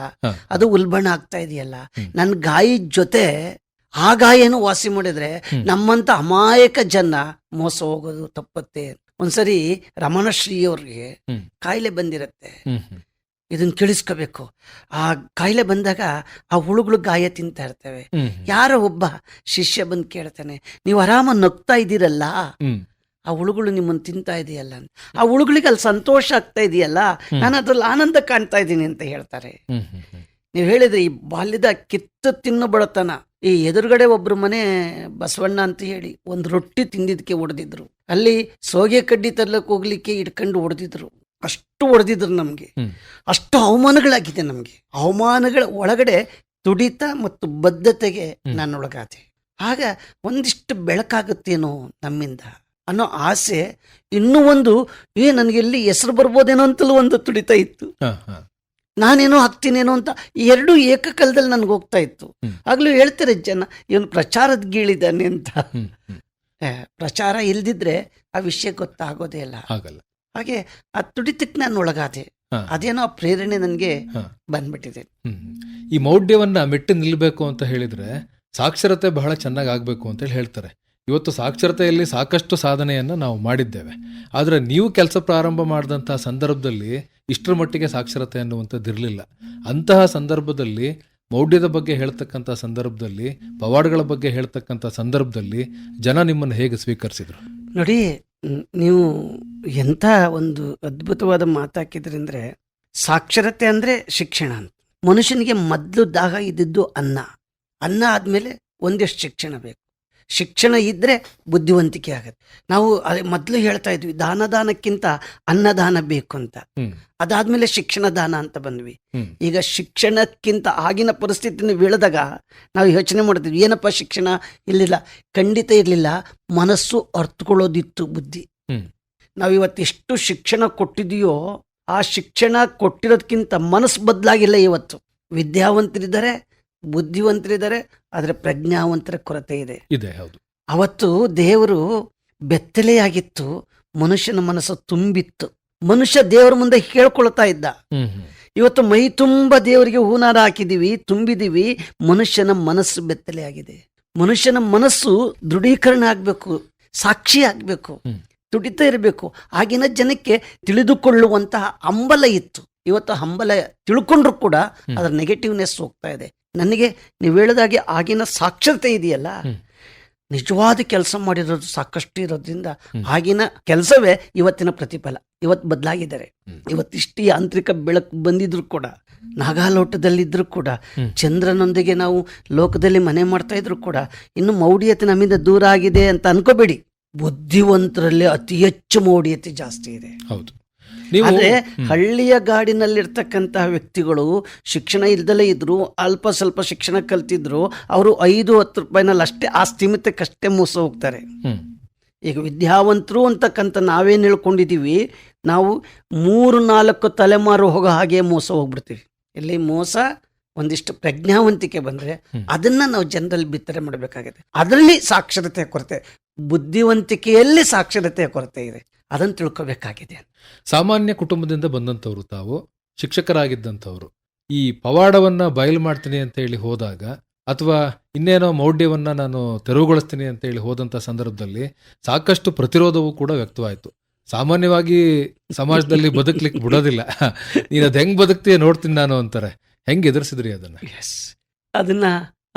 ಅದು ಉಲ್ಬಣ ಆಗ್ತಾ ಇದೆಯಲ್ಲ. ನನ್ನ ಗಾಯಿ ಜೊತೆ ಆ ಗಾಯನು ವಾಸಿ ಮಾಡಿದ್ರೆ ನಮ್ಮಂತ ಅಮಾಯಕ ಜನ ಮೋಸ ಹೋಗೋದು ತಪ್ಪತ್ತೆ. ಒಂದ್ಸರಿ ರಮಣಶ್ರೀ ಅವ್ರಿಗೆ. ಕಾಯಿಲೆ ಬಂದಿರತ್ತೆ. ಇದನ್ನ ಕೇಳಿಸ್ಕೋಬೇಕು ಆ ಕಾಯಿಲೆ ಬಂದಾಗ ಆ ಹುಳುಗಳು ಗಾಯ ತಿಂತಾ ಇರ್ತವೆ. ಯಾರೋ ಒಬ್ಬ ಶಿಷ್ಯ ಬಂದು ಕೇಳ್ತಾನೆ ನೀವು ಆರಾಮ ನಗ್ತಾ ಇದ್ದೀರಲ್ಲ? ಆ ಹುಳುಗಳು ನಿಮ್ಮನ್ನು ತಿಂತಾ ಇದೆಯಲ್ಲ ಆ ಹುಳುಗಳಿಗೆ ಅಲ್ಲಿ ಸಂತೋಷ ಆಗ್ತಾ ಇದೆಯಲ್ಲ. ನಾನು ಅದ್ರಲ್ಲಿ ಆನಂದ ಕಾಣ್ತಾ ಇದ್ದೀನಿ ಅಂತ ಹೇಳ್ತಾರೆ. ನೀವು ಹೇಳಿದ್ರೆ ಈ ಬಾಲ್ಯದ ಕಿತ್ತು ತಿನ್ನು ಬಡತನ ಈ ಎದುರುಗಡೆ ಒಬ್ರು ಮನೆ ಬಸವಣ್ಣ ಅಂತ ಹೇಳಿ ಒಂದು ರೊಟ್ಟಿ ತಿಂದಿದ್ದಕ್ಕೆ ಹೊಡೆದಿದ್ರು ಅಲ್ಲಿ ಸೋಗೆ ಕಡ್ಡಿ ತರ್ಲಕ್ಕೆ ಹೋಗ್ಲಿಕ್ಕೆ ಇಟ್ಕೊಂಡು ಹೊಡೆದಿದ್ರು ಅಷ್ಟು ಹೊಡೆದಿದ್ರು ನಮ್ಗೆ. ಅಷ್ಟು ಅವಮಾನಗಳಾಗಿದೆ ನಮ್ಗೆ. ಅವಮಾನಗಳ ಒಳಗಡೆ ತುಡಿತ ಮತ್ತು ಬದ್ಧತೆಗೆ ನಾನು ನಾನೊಳಗಾದೆ ಆಗ ಒಂದಿಷ್ಟು ಬೆಳಕಾಗುತ್ತೇನೋ ನಮ್ಮಿಂದ? ಅನ್ನೋ ಆಸೆ ಇನ್ನೂ ಒಂದು ಏ ನನಗೆ ಎಲ್ಲಿ ಹೆಸರು ಬರ್ಬೋದೇನೋ ಅಂತಲೂ ಒಂದು ತುಡಿತಾ ಇತ್ತು. ನಾನೇನೋ ಹಾಕ್ತೀನೇನೋ ಅಂತ ಎರಡೂ ಏಕಕಾಲದಲ್ಲಿ ನನಗೆ ಹೋಗ್ತಾ ಇತ್ತು. ಆಗಲೂ ಹೇಳ್ತಾರೆ ಜನ ಇವನು ಪ್ರಚಾರದ ಗೀಳಿದ್ದಾನೆ ಅಂತ ಪ್ರಚಾರ ಇಲ್ದಿದ್ರೆ ಆ ವಿಷಯ ಗೊತ್ತಾಗೋದೇ ಇಲ್ಲ. ಆಗಲ್ಲ ಹಾಗೆ ಆ ತುಡಿತಕ್ಕೆ ನಾನು ಒಳಗಾದೆ. ಅದೇನೋ ಆ ಪ್ರೇರಣೆ ನನಗೆ. ಬಂದ್ಬಿಟ್ಟಿದೆ. ಈ ಮೌಢ್ಯವನ್ನ ಮೆಟ್ಟು ನಿಲ್ಬೇಕು ಅಂತ ಹೇಳಿದ್ರೆ ಸಾಕ್ಷರತೆ ಬಹಳ ಚೆನ್ನಾಗಿ ಆಗ್ಬೇಕು ಅಂತ ಹೇಳಿ ಹೇಳ್ತಾರೆ. ಇವತ್ತು ಸಾಕ್ಷರತೆಯಲ್ಲಿ ಸಾಕಷ್ಟು ಸಾಧನೆಯನ್ನು ನಾವು ಮಾಡಿದ್ದೇವೆ. ಆದರೆ ನೀವು ಕೆಲಸ ಪ್ರಾರಂಭ ಮಾಡಿದಂತಹ ಸಂದರ್ಭದಲ್ಲಿ ಇಷ್ಟರ ಮಟ್ಟಿಗೆ ಸಾಕ್ಷರತೆ ಅನ್ನುವಂಥದ್ದು ಇರಲಿಲ್ಲ. ಅಂತಹ ಸಂದರ್ಭದಲ್ಲಿ, ಮೌಢ್ಯದ ಬಗ್ಗೆ ಹೇಳ್ತಕ್ಕಂಥ ಸಂದರ್ಭದಲ್ಲಿ, ಪವಾಡಗಳ ಬಗ್ಗೆ ಹೇಳ್ತಕ್ಕಂಥ ಸಂದರ್ಭದಲ್ಲಿ ಜನ ನಿಮ್ಮನ್ನು ಹೇಗೆ ಸ್ವೀಕರಿಸಿದರು? ನೋಡಿ ನೀವು ಎಂಥ ಒಂದು ಅದ್ಭುತವಾದ ಮಾತಾಕಿದ್ರಿ ಅಂದ್ರೆ, ಸಾಕ್ಷರತೆ ಅಂದರೆ ಶಿಕ್ಷಣ ಮನುಷ್ಯನಿಗೆ ಮೊದಲು ದಾಹ ಇದ್ದಿದ್ದು ಅನ್ನ. ಅನ್ನ ಆದಮೇಲೆ ಒಂದಷ್ಟು ಶಿಕ್ಷಣ ಬೇಕು. ಶಿಕ್ಷಣ ಇದ್ದರೆ ಬುದ್ಧಿವಂತಿಕೆ ಆಗುತ್ತೆ. ನಾವು ಅದೇ ಮೊದಲು ಹೇಳ್ತಾ ಇದ್ವಿ ದಾನದಾನಕ್ಕಿಂತ ಅನ್ನದಾನ ಬೇಕು ಅಂತ. ಅದಾದ್ಮೇಲೆ ಶಿಕ್ಷಣ ದಾನ ಅಂತ ಬಂದ್ವಿ. ಈಗ ಶಿಕ್ಷಣಕ್ಕಿಂತ ಆಗಿನ ಪರಿಸ್ಥಿತಿನ ಬೀಳದಾಗ ನಾವು ಯೋಚನೆ ಮಾಡ್ತೀವಿ ಏನಪ್ಪ ಶಿಕ್ಷಣ ಇರಲಿಲ್ಲ ಖಂಡಿತ ಇರಲಿಲ್ಲ. ಮನಸ್ಸು ಅರ್ಥಕೊಳ್ಳೋದಿತ್ತು ಬುದ್ಧಿ. ನಾವು ಇವತ್ತೆಷ್ಟು ಶಿಕ್ಷಣ ಕೊಟ್ಟಿದೆಯೋ ಆ ಶಿಕ್ಷಣ ಕೊಟ್ಟಿರೋದಕ್ಕಿಂತ ಮನಸ್ಸು ಬದಲಾಗಿಲ್ಲ ಇವತ್ತು. ವಿದ್ಯಾವಂತರಿದ್ದಾರೆ ಬುದ್ಧಿವಂತರಿದ್ದಾರೆ ಆದರೆ ಪ್ರಜ್ಞಾವಂತರ ಕೊರತೆ ಇದೆ. ಇದೆ ಹೌದು. ಅವತ್ತು ದೇವರು ಬೆತ್ತಲೆಯಾಗಿತ್ತು ಮನುಷ್ಯನ ಮನಸ್ಸು ತುಂಬಿತ್ತು. ಮನುಷ್ಯ ದೇವರ ಮುಂದೆ ಹೇಳ್ಕೊಳ್ತಾ ಇದ್ದ. ಇವತ್ತು ಮೈ ತುಂಬ ದೇವರಿಗೆ ಹೂನಾರ ಹಾಕಿದೀವಿ ತುಂಬಿದೀವಿ ಮನುಷ್ಯನ ಮನಸ್ಸು ಬೆತ್ತಲೆಯಾಗಿದೆ. ಮನುಷ್ಯನ ಮನಸ್ಸು ದೃಢೀಕರಣ ಆಗಬೇಕು ಸಾಕ್ಷಿ ಆಗಬೇಕು. ತುಡಿತಾ ಇರಬೇಕು. ಆಗಿನ ಜನಕ್ಕೆ ತಿಳಿದುಕೊಳ್ಳುವಂತಹ ಹಂಬಲ ಇತ್ತು. ಇವತ್ತು ಹಂಬಲ ತಿಳ್ಕೊಂಡ್ರು ಕೂಡ. ಅದರ ನೆಗೆಟಿವ್ನೆಸ್ ಹೋಗ್ತಾ ಇದೆ. ನನಗೆ ನೀವು ಹೇಳಿದಾಗೆ ಆಗಿನ ಸಾಕ್ಷರತೆ ಇದೆಯಲ್ಲ? ನಿಜವಾದ ಕೆಲಸ ಮಾಡಿರೋದು ಸಾಕಷ್ಟು ಇರೋದ್ರಿಂದ. ಆಗಿನ ಕೆಲಸವೇ ಇವತ್ತಿನ ಪ್ರತಿಫಲ. ಇವತ್ತು ಬದಲಾಗಿದ್ದಾರೆ. ಇವತ್ತಿಷ್ಟು ಯಾಂತ್ರಿಕ ಬೆಳಕು ಬಂದಿದ್ರು ಕೂಡ ನಾಗಾಲೋಟದಲ್ಲಿದ್ದರೂ ಕೂಡ ಚಂದ್ರನೊಂದಿಗೆ ನಾವು ಲೋಕದಲ್ಲಿ ಮನೆ ಮಾಡ್ತಾ ಇದ್ರು ಕೂಡ ಇನ್ನು ಮೌಢ್ಯತೆ ನಮ್ಮಿಂದ ದೂರ ಆಗಿದೆ ಅಂತ ಅನ್ಕೋಬೇಡಿ. ಬುದ್ಧಿವಂತರಲ್ಲಿ ಅತಿ ಹೆಚ್ಚು ಮೌಢ್ಯತೆ ಜಾಸ್ತಿ ಇದೆ. ಹೌದು. ಆದ್ರೆ. ಹಳ್ಳಿಯ ಗಾಡಿನಲ್ಲಿರ್ತಕ್ಕಂತಹ ವ್ಯಕ್ತಿಗಳು ಶಿಕ್ಷಣ ಇಲ್ದಲೇ ಇದ್ರು ಅಲ್ಪ ಸ್ವಲ್ಪ ಶಿಕ್ಷಣ ಕಲ್ತಿದ್ರು ಅವರು ಐದು ಹತ್ತು ರೂಪಾಯಿನಲ್ಲಿ ಅಷ್ಟೇ ಆ ಸ್ಥಿಮಿತಕ್ಕಷ್ಟೇ ಮೋಸ ಹೋಗ್ತಾರೆ. ಈಗ ವಿದ್ಯಾವಂತರು ಅಂತಕ್ಕಂಥ ನಾವೇನು ಹೇಳ್ಕೊಂಡಿದ್ದೀವಿ ನಾವು ಮೂರು ನಾಲ್ಕು ತಲೆಮಾರು ಹೋಗೋ ಹಾಗೆ ಮೋಸ ಹೋಗ್ಬಿಡ್ತೀವಿ. ಇಲ್ಲಿ ಮೋಸ ಒಂದಿಷ್ಟು ಪ್ರಜ್ಞಾವಂತಿಕೆ ಬಂದರೆ. ಅದನ್ನ ನಾವು ಜನರಲ್ಲಿ ಬಿತ್ತನೆ ಮಾಡಬೇಕಾಗಿದೆ ಅದರಲ್ಲಿ ಸಾಕ್ಷರತೆಯ ಕೊರತೆ ಬುದ್ಧಿವಂತಿಕೆಯಲ್ಲಿ ಸಾಕ್ಷರತೆಯ ಕೊರತೆ ಇದೆ. ಅದನ್ನು ತಿಳ್ಕೊಬೇಕಾಗಿದೆ. ಸಾಮಾನ್ಯ ಕುಟುಂಬದಿಂದ ಬಂದಂಥವ್ರು ತಾವು ಶಿಕ್ಷಕರಾಗಿದ್ದಂಥವ್ರು ಈ ಪವಾಡವನ್ನ ಬಯಲು ಮಾಡ್ತೀನಿ ಅಂತ ಹೇಳಿ ಹೋದಾಗ ಅಥವಾ ಇನ್ನೇನೋ ಮೌಢ್ಯವನ್ನು ನಾನು ತೆರವುಗೊಳಿಸ್ತೀನಿ ಅಂತ ಹೇಳಿ ಹೋದಂಥ ಸಂದರ್ಭದಲ್ಲಿ ಸಾಕಷ್ಟು ಪ್ರತಿರೋಧವೂ ಕೂಡ ವ್ಯಕ್ತವಾಯಿತು. ಸಾಮಾನ್ಯವಾಗಿ ಸಮಾಜದಲ್ಲಿ ಬದುಕ್ಲಿಕ್ಕೆ ಬಿಡೋದಿಲ್ಲ. (laughs) ನೀನು ಅದು ಹೆಂಗೆ ಬದುಕ್ತೀಯ ನೋಡ್ತೀನಿ ನಾನು ಅಂತಾರೆ. ಹೆಂಗೆ ಎದುರಿಸಿದ್ರಿ ಅದನ್ನು? ಎಸ್ ಅದನ್ನು